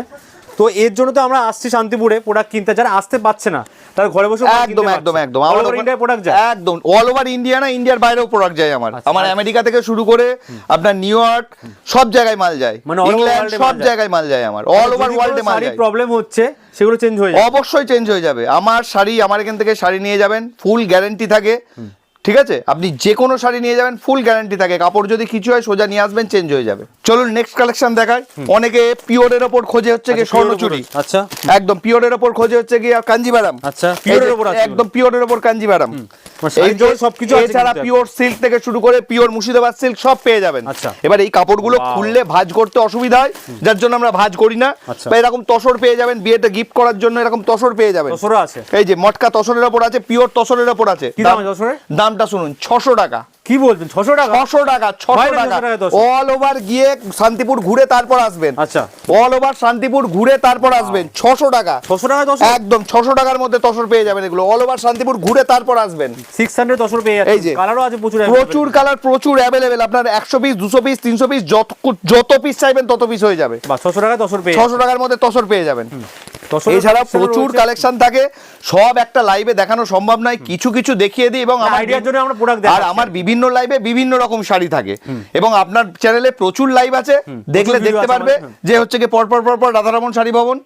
Speaker 2: তো এর জন্য তো আমরা আসছি শান্তিপুরে প্রোডাক্ট কিনতে। যারা আসতে পারছে না তারা ঘরে বসে
Speaker 1: একদম একদম একদম।
Speaker 2: আমার
Speaker 1: আমার
Speaker 2: ইন্ডিয়ায় প্রোডাক্ট যায়।
Speaker 1: একদম। অল ওভার ইন্ডিয়া না ইন্ডিয়ার বাইরেও প্রোডাক্ট যায় আমার।
Speaker 2: আচ্ছা।
Speaker 1: আমার আমেরিকা থেকে শুরু করে আপনার নিউ ইয়র্ক সব জায়গায় মাল যায়।
Speaker 2: মানে
Speaker 1: ইংল্যান্ড সব জায়গায় মাল যায় আমার। অল ওভার ওয়ার্ল্ডে মাল যায়।
Speaker 2: প্রবলেম হচ্ছে সেগুলো চেঞ্জ হয়ে যাবে।
Speaker 1: অবশ্যই চেঞ্জ হয়ে যাবে। আমার শাড়ি আমার এখান থেকে শাড়ি নিয়ে যাবেন। ফুল গ্যারান্টি থাকে। ঠিক আছে? আপনি যে কোনো শাড়ি নিয়ে যাবেন ফুল গ্যারান্টি থাকে। কাপড় যদি কিছু হয় সোজা নিয়ে আসবেন চেঞ্জ হয়ে যাবে। চলুন নেক্সট কালেকশন দেখায় অনেকে পিওরের ওপর খোঁজে হচ্ছে কি
Speaker 2: আচ্ছা,
Speaker 1: স্বর্ণচুরি।
Speaker 2: আচ্ছা।
Speaker 1: একদম পিওরের ওপর খোঁজে হচ্ছে কি কাঞ্জিবারাম
Speaker 2: আচ্ছা,
Speaker 1: এই
Speaker 2: pure
Speaker 1: যে,
Speaker 2: এর ওপর
Speaker 1: একদম পিওরের ওপর কাঞ্জিবারাম
Speaker 2: শাড়ির জন্য সবকিছু আছে
Speaker 1: এছাড়া পিওর সিল্ক থেকে শুরু করে পিওর মুর্শিদাবাদ সিল্ক সব পেয়ে যাবেন।
Speaker 2: আচ্ছা।
Speaker 1: এবার এই কাপড়গুলো খুললে ভাঁজ করতে অসুবিধা হয়। যার জন্য আমরা ভাঁজ করি না।
Speaker 2: আচ্ছা।
Speaker 1: বা এরকম তসর পেয়ে যাবেন বিয়েতে গিফট করার জন্য এরকম তসর পেয়ে যাবেন। এই যে মটকা তসরের ওপর আছে পিওর তসরের ওপর আছে।
Speaker 2: কি দাম?
Speaker 1: দামটা শুনুন ছশো টাকা।
Speaker 2: কি বলছেন? ছশো টাকা?
Speaker 1: ছশো টাকা ছশো টাকা।
Speaker 2: 600 টাকায় তসর?
Speaker 1: অল ওভার গিয়ে শান্তিপুর ঘুরে তারপর আসবেন।
Speaker 2: আচ্ছা।
Speaker 1: অল ওভার শান্তিপুর ঘুরে তারপর আসবেন ছশো টাকা।
Speaker 2: ছশো টাকা দশ?
Speaker 1: একদম ছশো টাকার মধ্যে তসর পেয়ে যাবেন এগুলো। অল ওভার শান্তিপুর ঘুরে তারপর আসবেন।
Speaker 2: সিক্স হান্ড্রেড দশর পেয়ে
Speaker 1: এই যে।
Speaker 2: কালারও আছে প্রচুর
Speaker 1: প্রচুর কালার প্রচুর অ্যাভেলেবেল আপনার একশো পিস দুশো পিস তিনশো পিস যত যত পিস চাইবেন তত পিস হয়ে যাবে।
Speaker 2: ছশো টাকা দশর পেয়ে
Speaker 1: ছশো টাকার মধ্যে তসর পেয়ে যাবেন। এছাড়া প্রচুর কালেকশন থাকে। সব একটা লাইভে দেখানো সম্ভব নয়। কিছু কিছু দেখিয়ে দিই এবং
Speaker 2: আইডিয়ার জন্য আমরা প্রোডাক্ট
Speaker 1: আর আমার বিভিন্ন লাইভে বিভিন্ন রকম শাড়ি থাকে। এবং আপনার চ্যানেলে প্রচুর লাইভ আছে। দেখলে দেখতে পারবে যে হচ্ছে কি পরপর পরপর রাধারমন শাড়ি ভবন।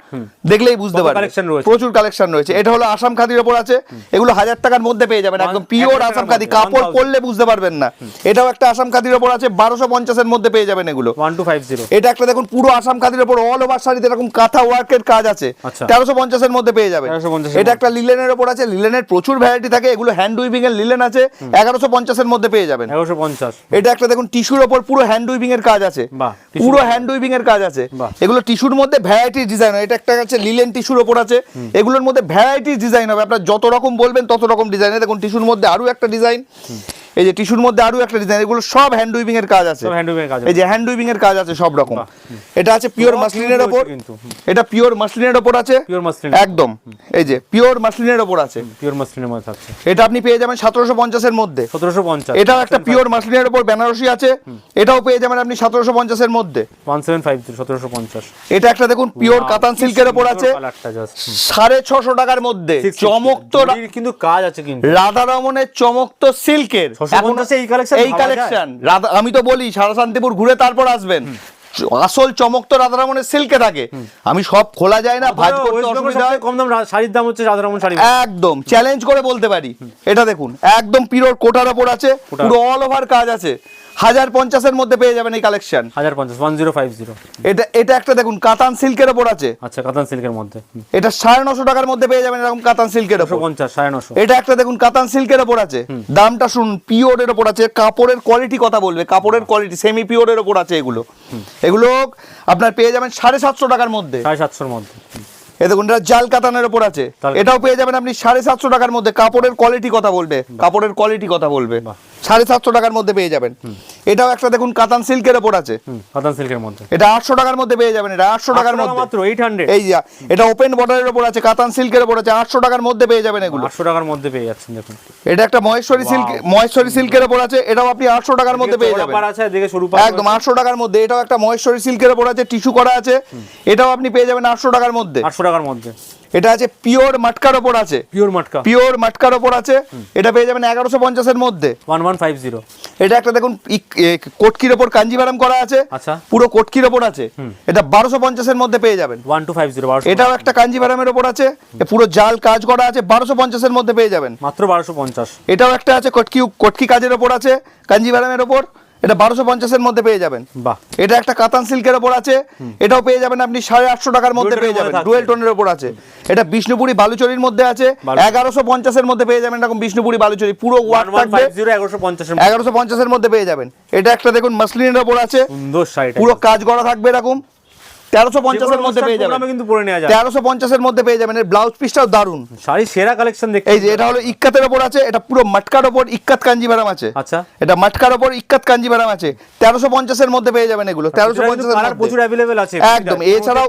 Speaker 1: দেখলেই বুঝতে পারবে। প্রচুর কালেকশন রয়েছে। এটা হলো আসাম খাদির ওপর আছে। এগুলো হাজার টাকার মধ্যে পেয়ে যাবেন। একদম পিওর আসাম খাদি। কাপড় পরলে বুঝতে পারবেন না। এটাও একটা আসাম খাদির ওপর আছে। বারোশো পঞ্চাশের মধ্যে পেয়ে যাবেন এগুলো।
Speaker 2: ওয়ান টু ফাইভ জিরো
Speaker 1: এটা একটা দেখুন পুরো আসাম খাদির ওপর অল ওভার শাড়িতে এরকম কাঁথা ওয়ার্কের কাজ আছে।
Speaker 2: আচ্ছা।
Speaker 1: তেরোশো পঞ্চাশের মধ্যে পেয়ে যাবে এটা একটা লিলেনের ওপর আছে লিলেনের প্রচুর ভ্যারাইটি থাকে এগুলো হ্যান্ড উইভিং এর লিলেন আছে এগারোশো পঞ্চাশের মধ্যে পেয়ে যাবেন।
Speaker 2: এগারোশো পঞ্চাশ।
Speaker 1: এটা একটা দেখুন টিস্যুর ওপর পুরো হ্যান্ড উইভিং এর কাজ আছে। পুরো হ্যান্ড উইভিং এর কাজ আছে। এগুলো টিস্যুর মধ্যে ভ্যারাইটি ডিজাইন এটা একটা আছে লিলেন টিস্যুর ওপর আছে। এগুলোর মধ্যে ভ্যারাইটি ডিজাইন হবে। আপনার যত রকম বলবেন তত রকম ডিজাইন দেখুন টিস্যুর মধ্যে আরও একটা ডিজাইন এই যে টিস্যুর মধ্যে আরও একটা ডিজাইন এগুলো সব হ্যান্ড উইভিং এর কাজ আছে।
Speaker 2: কাজ
Speaker 1: এই যে হ্যান্ড উইভিং এর কাজ আছে সব রকম। এটা আছে পিওর মাসলিনের
Speaker 2: কিন্তু।
Speaker 1: এটা পিওর মাসলিনের ওপর আছে।
Speaker 2: পিওর মাসলিন
Speaker 1: একদম। এই যে পিওর মাসলিনের ওপর আছে।
Speaker 2: পিওর মাসলিনের মধ্যে থাকছে
Speaker 1: এটা আপনি পেয়ে যাবেন সতেরোশো পঞ্চাশের মধ্যে।
Speaker 2: সতেরোশো পঞ্চাশ
Speaker 1: এটাও একটা পিওর মাসলিনের ওপর বেনারসি আছে। এটাও পেয়ে যাবেন আপনি সতেরোশো পঞ্চাশের মধ্যে।
Speaker 2: ওয়ান সেভেন ফাইভ জিরো সতেরোশো পঞ্চাশ।
Speaker 1: এটা একটা দেখুন পিওর কাতান সিল্কের ওপর আছে।
Speaker 2: কালারটা জাস্ট
Speaker 1: সাড়ে ছশো টাকার মধ্যে। চমক্ত রা-
Speaker 2: কিন্তু কাজ আছে কিন্তু।
Speaker 1: রাধা রমনের চমক্ত সিল্কের
Speaker 2: 650 এই
Speaker 1: কালেকশন আমি তো বলি সারা শান্তিপুর ঘুরে তারপর আসবেন। আসল চমক তো রাধারামনের সিল্কে থাকে। আমি সব খোলা যায় না ভাজ করতে অসুবিধা হয়।
Speaker 2: কম দাম শাড়ির দাম হচ্ছে রাধারামন শাড়ি
Speaker 1: একদম চ্যালেঞ্জ করে বলতে পারি। এটা দেখুন একদম পিরোর কোটার ওপর আছে পুরো অল ওভার কাজ আছে। হাজার পঞ্চাশের মধ্যে পেয়ে যাবেন এই কালেকশন
Speaker 2: হাজার পঞ্চাশ ওয়ান জিরো ফাইভ জিরো
Speaker 1: এটা এটা একটা দেখুন কাতান সিল্কের ওপর আছে।
Speaker 2: আচ্ছা কাতান সিল্কের মধ্যে।
Speaker 1: এটা সাড়ে নশো টাকার মধ্যে পেয়ে যাবেন এরকম কাতান সিল্কের ওপর।
Speaker 2: পঞ্চাশ সাড়ে নশো।
Speaker 1: এটা একটা দেখুন কাতান সিল্কের ওপর আছে। দামটা শুনুন পিওরের ওপর আছে। কাপড়ের কোয়ালিটি কথা বলবে কাপড়ের কোয়ালিটি সেমি পিওরের ওপর আছে এগুলো। এগুলো আপনার পেয়ে যাবেন সাড়ে সাতশো টাকার মধ্যে।
Speaker 2: সাড়ে সাতশোর মধ্যে।
Speaker 1: এ দেখুন এটা জাল কাতানের ওপর আছে। এটাও পেয়ে যাবেন আপনি সাড়ে সাতশো টাকার মধ্যে। কাপড়ের কোয়ালিটি কথা বলবে। কাপড়ের কোয়ালিটি কথা বলবে। সাড়ে সাতশো টাকার মধ্যে পেয়ে যাবেন। এটাও একটা দেখুন কাতান সিল্কের ওপর আছে।
Speaker 2: কাতান সিল্কের মধ্যে।
Speaker 1: এটা আটশো টাকার মধ্যে পেয়ে যাবেন। এটা আটশো টাকার মধ্যে।
Speaker 2: মাত্র এইট হান্ড্রেড
Speaker 1: এই যে এটা ওপেন বর্ডারের ওপর আছে কাতান সিল্কের ওপর আছে আটশো টাকার মধ্যে পেয়ে যাবেন এগুলো।
Speaker 2: আটশো টাকার মধ্যে পেয়ে যাচ্ছেন দেখুন।
Speaker 1: এটা একটা মহেশ্বরী সিল্ক মহেশ্বরী সিল্কের ওপর আছে এটাও আপনি আটশো টাকার মধ্যে পেয়ে যাবেন। একদম আটশো টাকার মধ্যে। এটাও একটা মহেশ্বরী সিল্কের ওপর আছে টিস্যু করা আছে এটাও আপনি পেয়ে যাবেন আটশো টাকার মধ্যে।
Speaker 2: আটশো টাকার মধ্যে।
Speaker 1: এটা আছে পিওর মাটকার ওপর আছে।
Speaker 2: পিওর মাটকা।
Speaker 1: পিওর মাটকার ওপর আছে। এটা পেয়ে যাবেন এগারোশো পঞ্চাশের মধ্যে।
Speaker 2: One one five zero.
Speaker 1: এটা একটা দেখুন কোটকির ওপর কাঞ্জিভারাম করা আছে।
Speaker 2: আচ্ছা।
Speaker 1: পুরো কোটকির ওপর আছে। এটা বারোশো পঞ্চাশের মধ্যে পেয়ে যাবেন।
Speaker 2: ওয়ান টু ফাইভ জিরো
Speaker 1: এটাও একটা কাঞ্জিভারামের ওপর আছে। পুরো জাল কাজ করা আছে। বারোশো পঞ্চাশের মধ্যে পেয়ে যাবেন।
Speaker 2: মাত্র বারোশো পঞ্চাশ।
Speaker 1: এটাও একটা আছে কটকি কটকি কাজের ওপর আছে কাঞ্জিভারামের ওপর। এটা বারোশো পঞ্চাশের মধ্যে পেয়ে যাবেন। এটা একটা কাতান সিল্কের ওপর আছে। এটাও পেয়ে যাবেন আপনি সাড়ে আটশো টাকার মধ্যে পেয়ে যাবেন। ডুয়েল টোনের ওপর আছে। এটা বিষ্ণুপুরি বালুচরির মধ্যে আছে। এগারোশো পঞ্চাশের মধ্যে পেয়ে যাবেন এরকম বিষ্ণুপুরি বালুচরি। পুরো
Speaker 2: ওয়ার্ড
Speaker 1: থাকবে।
Speaker 2: এগারোশো পঞ্চাশের
Speaker 1: মধ্যে। পেয়ে যাবেন। এটা একটা দেখুন মাসলিনের ওপর আছে। পুরো কাজ করা থাকবে এরকম। তেরোশো পঞ্চাশের মধ্যে পেয়ে যাবেন।
Speaker 2: কিন্তু পরে নেওয়া যায়
Speaker 1: তেরোশো পঞ্চাশের মধ্যে পেয়ে যাবেন। এর ব্লাউজ পিসটাও দারুণ
Speaker 2: শাড়ি সেরা কালেকশন দেখতে
Speaker 1: এই যে এটা হলো ইক্কাতের ওপর আছে এটা পুরো মাটকার ওপর ইক্কাত কাঞ্জিভারাম আছে।
Speaker 2: আচ্ছা।
Speaker 1: এটা মাটকার ওপর ইক্কাত কাঞ্জিভারাম আছে। তেরোশো পঞ্চাশের মধ্যে পেয়ে যাবেন এগুলো। তেরোশো পঞ্চাশের
Speaker 2: কালার প্রচুর অ্যাভেলেবেল আছে
Speaker 1: একদম। এছাড়াও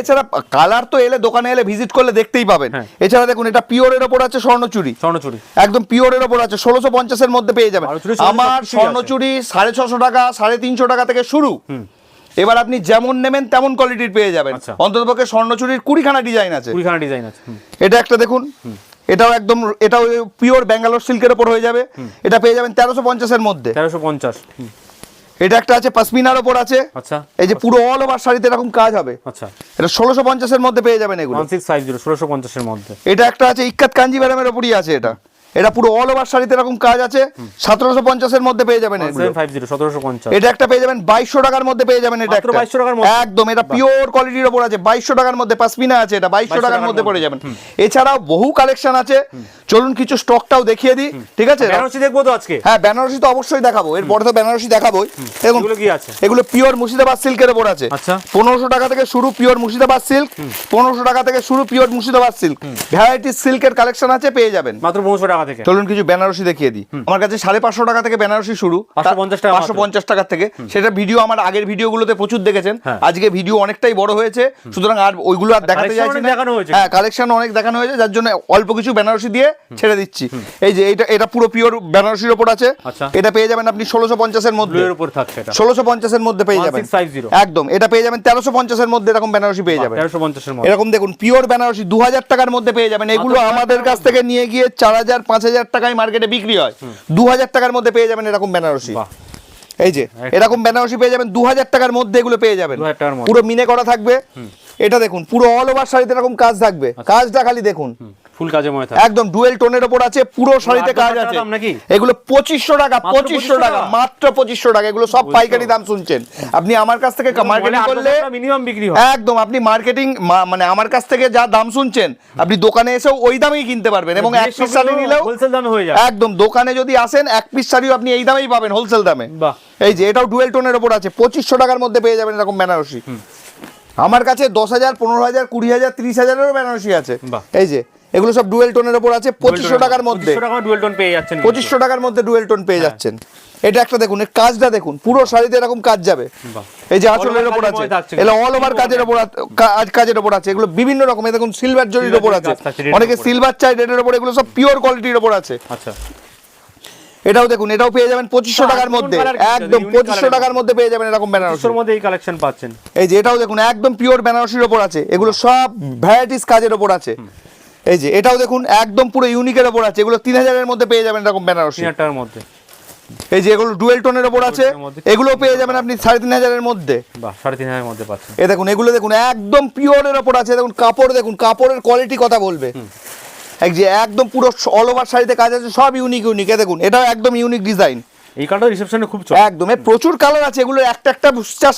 Speaker 1: এছাড়া কালার তো এলে দোকানে এলে ভিজিট করলে দেখতেই পাবেন।
Speaker 2: হ্যাঁ।
Speaker 1: এছাড়া দেখুন এটা পিওরের ওপর আছে স্বর্ণচুরি।
Speaker 2: স্বর্ণচুরি।
Speaker 1: একদম পিওরের ওপর আছে ষোলোশো পঞ্চাশের মধ্যে পেয়ে যাবেন। আমার। স্বর্ণচুরি সাড়ে ছশো টাকা সাড়ে তিনশো টাকা থেকে শুরু। এবার আপনি যেমন নেবেন তেমন কোয়ালিটির পেয়ে যাবেন।
Speaker 2: আচ্ছা।
Speaker 1: অন্ততপক্ষে স্বর্ণচুরির কুড়িখানা ডিজাইন আছে।
Speaker 2: কুড়িখানা ডিজাইন আছে
Speaker 1: এটা একটা দেখুন এটাও একদম এটাও পিওর ব্যাঙ্গালোর সিল্কের ওপর হয়ে যাবে। এটা পেয়ে যাবেন তেরোশো পঞ্চাশের মধ্যে।
Speaker 2: তেরোশো পঞ্চাশ।
Speaker 1: এটা একটা আছে পাসমিনার ওপর আছে।
Speaker 2: আচ্ছা।
Speaker 1: এই যে পুরো অল ওভার শাড়িতে এরকম কাজ হবে।
Speaker 2: আচ্ছা।
Speaker 1: এটা ষোলোশো পঞ্চাশের মধ্যে পেয়ে যাবেন এগুলো।
Speaker 2: ষোলোশো পঞ্চাশের মধ্যে।
Speaker 1: এটা একটা আছে ইক্কাত কাঞ্জিভারামের ওপরই আছে এটা। এটা পুরো অল ওভার শাড়িতে এরকম কাজ আছে। সতেরোশো পঞ্চাশের মধ্যে পেয়ে যাবেন এটা একটা পেয়ে যাবেন বাইশশো টাকার মধ্যে পেয়ে যাবেন এটা একটা।
Speaker 2: 2200 টাকার
Speaker 1: একদম এটা পিওর কোয়ালিটির ওপর আছে। বাইশশো টাকার মধ্যে পাসমিনা আছে এটা বাইশশো টাকার মধ্যে পড়ে যাবেন। এছাড়াও বহু কালেকশন আছে। চলুন কিছু স্টকটাও দেখিয়ে দিই ঠিক আছে?
Speaker 2: বেনারসি দেখব তো আজকে?
Speaker 1: হ্যাঁ বেনারসি তো অবশ্যই দেখাবো। এরপরে তো বেনারসি দেখাবো দেখুন
Speaker 2: এগুলো কি আছে?
Speaker 1: এগুলো পিওর মুর্শিদাবাদ সিল্কের ওপর আছে।
Speaker 2: আচ্ছা।
Speaker 1: পনেরোশো টাকা থেকে শুরু পিওর মুর্শিদাবাদ সিল্ক পনেরোশো টাকা থেকে শুরু পিওর মুর্শিদাবাদ সিল্ক ভ্যারাইটি সিল্কের কালেকশন আছে পেয়ে যাবেন।
Speaker 2: মাত্র পনেরোশো টাকা থেকে।
Speaker 1: চলুন কিছু বেনারসি দেখিয়ে দিই। আমার কাছে সাড়ে পাঁচশো টাকা থেকে বেনারসি শুরু।
Speaker 2: 550
Speaker 1: পাঁচশো পঞ্চাশ টাকা থেকে। সেটা ভিডিও আমার আগের ভিডিওগুলোতে প্রচুর দেখেছেন।
Speaker 2: হ্যাঁ।
Speaker 1: আজকে ভিডিও অনেকটাই বড় হয়েছে। সুতরাং আর ওইগুলো আর দেখাতে
Speaker 2: দেখানো হয়েছে।
Speaker 1: হ্যাঁ কালেকশন অনেক দেখানো হয়েছে। যার জন্য অল্প কিছু বেনারসি দিয়ে ছেড়ে দিচ্ছি। এই যে এটা এটা পুরো পিওর বেনারসির ওপর আছে।
Speaker 2: আচ্ছা।
Speaker 1: এটা পেয়ে যাবেন আপনি ষোলোশো পঞ্চাশের মধ্যে।
Speaker 2: ব্লুয়ের উপর থাকছে
Speaker 1: ষোলোশো পঞ্চাশের মধ্যে পেয়ে যাবেন। একদম। এটা পেয়ে যাবেন তেরোশো পঞ্চাশের মধ্যে এরকম বেনারসি পেয়ে যাবেন। এরকম দেখুন পিওর বেনারসি দু হাজার টাকার মধ্যে পেয়ে যাবেন। এগুলো আমাদের কাছ থেকে নিয়ে গিয়ে চার হাজার পাঁচ হাজার টাকায় মার্কেটে বিক্রি হয়। দু হাজার টাকার মধ্যে পেয়ে যাবেন এরকম বেনারসি। এই যে এরকম বেনারসি পেয়ে যাবেন দু হাজার টাকার মধ্যে এগুলো পেয়ে যাবেন।
Speaker 2: 2000 টাকার মধ্যে।
Speaker 1: পুরো মিনে করা থাকবে। এটা দেখুন পুরো অল ওভার শাড়িতে এরকম কাজ থাকবে। কাজটা খালি দেখুন।
Speaker 2: ফুল কাজে মনে থাকে
Speaker 1: একদম ডুয়েল টোনের ওপর আছে পুরো শাড়িতে কাজ আছে।
Speaker 2: নাকি?
Speaker 1: এগুলো পঁচিশশো টাকা পঁচিশশো
Speaker 2: 2500
Speaker 1: টাকা? মাত্র পঁচিশশো টাকা। এগুলো সব পাইকারি দাম শুনছেন। আপনি আমার কাছ থেকে মার্কেটিং করলে
Speaker 2: মিনিমাম বিক্রি হয়।
Speaker 1: একদম আপনি মার্কেটিং মানে আমার কাছ থেকে যা দাম শুনছেন আপনি দোকানে এসেও ওই দামেই কিনতে পারবেন এবং এক পিস শাড়ি নিলেও
Speaker 2: হোলসেল দামে হয়ে যায়।
Speaker 1: একদম দোকানে যদি আসেন এক পিস শাড়িও আপনি এই দামেই পাবেন হোলসেল দামে।
Speaker 2: বাহ।
Speaker 1: এই যে এটাও ডুয়েল টোনের ওপর আছে। পঁচিশশো টাকার মধ্যে পেয়ে যাবেন এরকম বেনারসি। আমার কাছে দশ হাজার পনেরো হাজার কুড়ি হাজার তিরিশ হাজারেরও বেনারসি আছে। এই যে এগুলো সব ডুয়েল টোনের ওপর আছে পঁচিশশো টাকার মধ্যে।
Speaker 2: পঁচিশশো ডুয়েল টোন পেয়ে যাচ্ছেন
Speaker 1: পঁচিশশো টাকার মধ্যে ডুয়েল টোন পেয়ে যাচ্ছেন। এটা একটা দেখুন এর কাজটা দেখুন পুরো শাড়িতে এরকম কাজ যাবে। এই যে আঁচলের ওপর আছে এগুলো অল ওভার কাজের ওপর কাজ কাজের ওপর আছে এগুলো বিভিন্ন রকমের দেখুন সিলভার জরির ওপর আছে। অনেকে সিলভার চাই রেডের ওপর এগুলো সব পিওর কোয়ালিটির ওপর আছে।
Speaker 2: আচ্ছা।
Speaker 1: এটাও দেখুন এটাও পেয়ে যাবেন পঁচিশশো
Speaker 2: আচ্ছা,
Speaker 1: টাকার মধ্যে। একদম পঁচিশশো টাকার মধ্যে পেয়ে যাবেন এরকম
Speaker 2: বেনারসির মধ্যে এই কালেকশন পাচ্ছেন।
Speaker 1: এই যে এটাও দেখুন একদম পিওর বেনারসির ওপর আছে। এগুলো সব ভ্যারাইটিস কাজের ওপর আছে। এই যে এটাও দেখুন একদম পুরো ইউনিকের ওপর আছে। এগুলো তিন হাজারের মধ্যে পেয়ে যাবেন এরকম বেনারসি।
Speaker 2: মধ্যে।
Speaker 1: এই যে এগুলো ডুয়েল টোনের ওপর আছে। এগুলো পেয়ে যাবেন আপনি সাড়ে তিন হাজারের মধ্যে।
Speaker 2: বাহ সাড়ে তিন হাজারের মধ্যে পাচ্ছেন।
Speaker 1: এ দেখুন এগুলো দেখুন একদম পিওরের ওপর আছে। দেখুন কাপড় দেখুন কাপড়ের কোয়ালিটি কথা বলবে। এক যে একদম পুরো অল ওভার শাড়িতে কাজ আছে সব ইউনিক ইউনিক এ দেখুন এটাও একদম ইউনিক ডিজাইন
Speaker 2: এই কার্ডটা রিসেপশনে খুব চলে।
Speaker 1: একদম প্রচুর কালার আছে এগুলো একটা একটা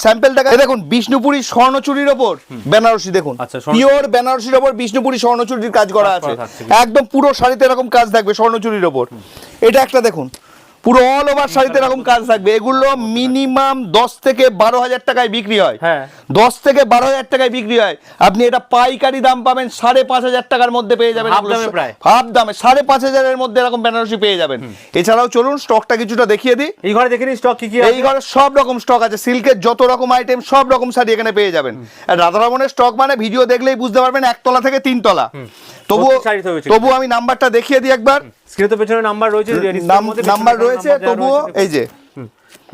Speaker 1: স্যাম্পল দেখা দেখুন বিষ্ণুপুরি স্বর্ণচুরির ওপর বেনারসি দেখুন
Speaker 2: আচ্ছা,
Speaker 1: পিওর বেনারসির ওপর বিষ্ণুপুরী স্বর্ণচুরির কাজ করা আছে। একদম পুরো শাড়িতে এরকম কাজ থাকবে স্বর্ণচুরির ওপর। এটা একটা দেখুন পুরো অল ওভার শাড়িতে এরকম কাজ থাকবে। এগুলো মিনিমাম দশ থেকে বারো হাজার টাকায় বিক্রি হয়।
Speaker 2: হ্যাঁ।
Speaker 1: দশ থেকে বারো হাজার টাকায় বিক্রি হয়। আপনি এটা পাইকারি দাম পাবেন সাড়ে পাঁচ হাজার টাকার মধ্যে পেয়ে যাবেন
Speaker 2: হাফ দামে প্রায়।
Speaker 1: হাফ দামে সাড়ে পাঁচ হাজারের মধ্যে এরকম বেনারসি পেয়ে যাবেন। এছাড়াও চলুন স্টকটা কিছুটা দেখিয়ে দিই।
Speaker 2: এই ঘরে দেখে স্টক কি কি
Speaker 1: এই ঘরে সব রকম স্টক আছে। সিল্কের যত রকম আইটেম সব রকম শাড়ি এখানে পেয়ে যাবেন। রাধারমণের স্টক মানে ভিডিও দেখলেই বুঝতে পারবেন একতলা থেকে তিনতলা। তবুও তবুও আমি নাম্বারটা দেখিয়ে দিই একবার।
Speaker 2: স্ক্রিনে তো পেছনে নাম্বার রয়েছে
Speaker 1: নাম্বার রয়েছে তবুও এই যে।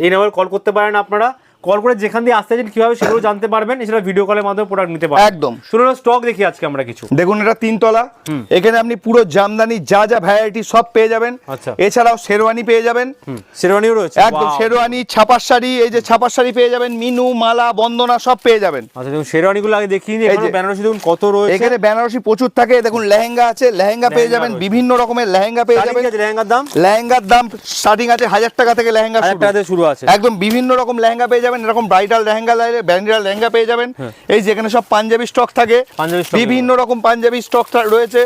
Speaker 2: এই নাম্বার কল করতে পারেন আপনারা। কল করে যেখান দিয়ে আসতে চান কীভাবে সেগুলো জানতে পারবেন এছাড়া ভিডিও কলের মাধ্যমে প্রোডাক্ট নিতে পারবেন।
Speaker 1: একদম।
Speaker 2: শুনুন স্টক দেখি আজকে আমরা কিছু।
Speaker 1: দেখুন এটা তিনতলা। এখানে আপনি পুরো জামদানি যা যা ভ্যারাইটি সব পেয়ে যাবেন।
Speaker 2: আচ্ছা।
Speaker 1: এছাড়াও শেরওয়ানি পেয়ে যাবেন।
Speaker 2: শেরওয়ানিও রয়েছে।
Speaker 1: একদম শেরওয়ানি ছাপার শাড়ি এই যে ছাপার শাড়ি পেয়ে যাবেন মিনু মালা বন্দনা সব পেয়ে যাবেন।
Speaker 2: আচ্ছা দেখুন শেরওয়ানিগুলো আগে দেখিয়ে নিই
Speaker 1: এই
Speaker 2: এখানে
Speaker 1: যে-
Speaker 2: বেনারসি দেখুন কত রয়েছে।
Speaker 1: এখানে বেনারসি প্রচুর থাকে দেখুন লেহেঙ্গা আছে লেহেঙ্গা পেয়ে যাবেন বিভিন্ন রকমের লেহেঙ্গা পেয়ে যাবেন।
Speaker 2: লেহেঙ্গার দাম?
Speaker 1: লেহেঙ্গার দাম স্টার্টিং আছে হাজার টাকা থেকে লেহেঙ্গা শুরু
Speaker 2: আছে।
Speaker 1: একদম বিভিন্ন রকম লেহেঙ্গা পেয়ে যাবেন। এরকম ব্রাইডাল লেহেঙ্গা লাইলে ব্যান্ডিরাল লেহেঙ্গা পেয়ে যাবেন। এই যেখানে সব পাঞ্জাবি স্টক থাকে
Speaker 2: হ্যাঁ।
Speaker 1: বিভিন্ন রকম পাঞ্জাবি স্টক রয়েছে।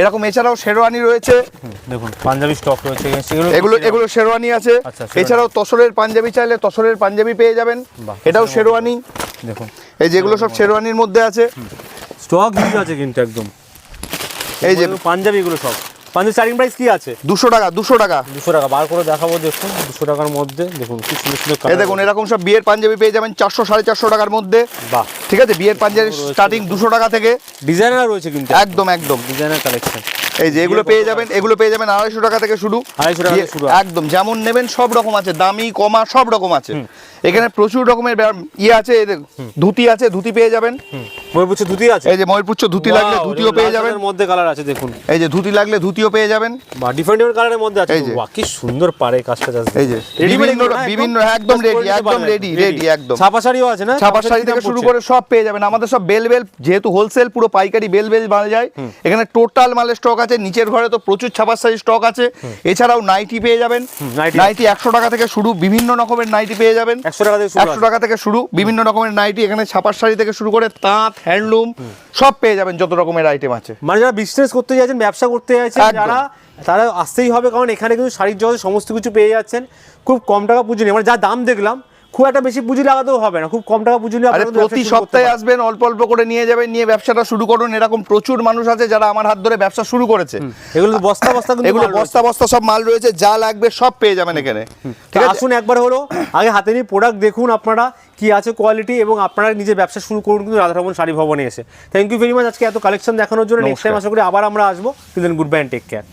Speaker 1: এরকম এছাড়াও শেরওয়ানি রয়েছে।
Speaker 2: দেখুন পাঞ্জাবি স্টক রয়েছে।
Speaker 1: এগুলো এগুলো শেরওয়ানি আছে।
Speaker 2: আচ্ছা,
Speaker 1: এছাড়াও তসরের পাঞ্জাবি চাইলে তসরের পাঞ্জাবি পেয়ে যাবেন। এটাও শেরওয়ানি।
Speaker 2: দেখুন।
Speaker 1: এই যেগুলো সব শেরওয়ানির মধ্যে আছে।
Speaker 2: স্টক আছে কিন্তু একদম।
Speaker 1: এই যে
Speaker 2: পাঞ্জাবি এগুলো সব। পাঞ্জাবি স্টার্টিং প্রাইস কি আছে?
Speaker 1: দুশো টাকা দুশো টাকা।
Speaker 2: দুশো টাকা বার করে দেখাবো দেখুন দুশো টাকার মধ্যে দেখুন কি সুন্দর সুন্দর
Speaker 1: এই দেখুন এরকম সব বিয়ের পাঞ্জাবি পেয়ে যাবেন চারশো সাড়ে চারশো টাকার মধ্যে।
Speaker 2: বাহ।
Speaker 1: ঠিক আছে বিয়ের পাঞ্জাবি স্টার্টিং দুশো টাকা থেকে।
Speaker 2: ডিজাইনার রয়েছে কিন্তু
Speaker 1: একদম একদম।
Speaker 2: ডিজাইনার কালেকশন
Speaker 1: এই যে এগুলো পেয়ে যাবেন এগুলো পেয়ে যাবেন আড়াইশো টাকা থেকে শুরু।
Speaker 2: 250 টাকা শুরু।
Speaker 1: একদম যেমন নেবেন সব রকম আছে দামি কমা সব রকম আছে। এখানে প্রচুর রকমের ইয়ে আছে এই দেখুন, ধুতি আছে ধুতি পেয়ে যাবেন।
Speaker 2: ময়ূরপুচ্ছ ধুতি আছে?
Speaker 1: এই যে ময়ূরপুচ্ছ ধুতি লাগলে ধুতিও পেয়ে যাবেন।
Speaker 2: মধ্যে কালার আছে দেখুন।
Speaker 1: এই যে ধুতি লাগলে ধুতিও পেয়ে যাবেন।
Speaker 2: বা ডিফারেন্ট ডিফারেন্ট কালারের মধ্যে আছে।
Speaker 1: এই যে।
Speaker 2: বাহ কি সুন্দর পারে কাজটা জাস্ট।
Speaker 1: এই যে বিভিন্ন বিভিন্ন একদম রেডি একদম রেডি রেডি একদম।
Speaker 2: ছাপা শাড়িও আছে না?
Speaker 1: ছাপার শাড়ি থেকে শুরু করে সব পেয়ে যাবেন। আমাদের সব বেল বেল যেহেতু হোলসেল পুরো পাইকারি বেল বেল মাল যায় এখানে টোটাল মালের স্টক আছে নিচের ঘরে তো প্রচুর ছাপার শাড়ি স্টক আছে। এছাড়াও নাইটি পেয়ে যাবেন।
Speaker 2: নাইটি।
Speaker 1: একশো টাকা থেকে শুরু বিভিন্ন রকমের নাইটি পেয়ে যাবেন।
Speaker 2: একশো টাকা থেকে শুরু
Speaker 1: একশো টাকা থেকে শুরু বিভিন্ন রকমের নাইটি এখানে ছাপার শাড়ি থেকে শুরু করে তাঁত হ্যান্ডলুম সব পেয়ে যাবেন যত রকমের আইটেম আছে।
Speaker 2: মানে যারা বিজনেস করতে যাচ্ছেন ব্যবসা করতে যাচ্ছেন। যারা তারা আসতেই হবে কারণ এখানে কিন্তু শাড়ির জগতে সমস্ত কিছু পেয়ে যাচ্ছেন। খুব কম টাকা পুজো নেই। মানে যা দাম দেখলাম খুব একটা বেশি পুঁজি লাগাতেও হবে না খুব কম টাকা পুঁজি নিয়ে
Speaker 1: আরে প্রতি সপ্তাহে আসবেন অল্প অল্প করে নিয়ে যাবেন নিয়ে ব্যবসাটা শুরু করুন। এরকম প্রচুর মানুষ আছে যারা আমার হাত ধরে ব্যবসা শুরু করেছে।
Speaker 2: এগুলো বস্তা বস্তা
Speaker 1: এগুলো বস্তা বস্তা সব মাল রয়েছে যা লাগবে সব পেয়ে যাবেন এখানে।
Speaker 2: আসুন একবার হলো আগে হাতে নিয়ে প্রোডাক্ট দেখুন আপনারা কি আছে কোয়ালিটি এবং আপনারা নিজে ব্যবসা শুরু করুন কিন্তু রাধারমন শাড়ি ভবনে এসে। থ্যাংক ইউ ভেরি মাচ আজকে এত কালেকশন দেখানোর জন্য। নেক্সট টাইম আশা করি আবার আমরা আসব। দিন গুড বাই টেক কেয়ার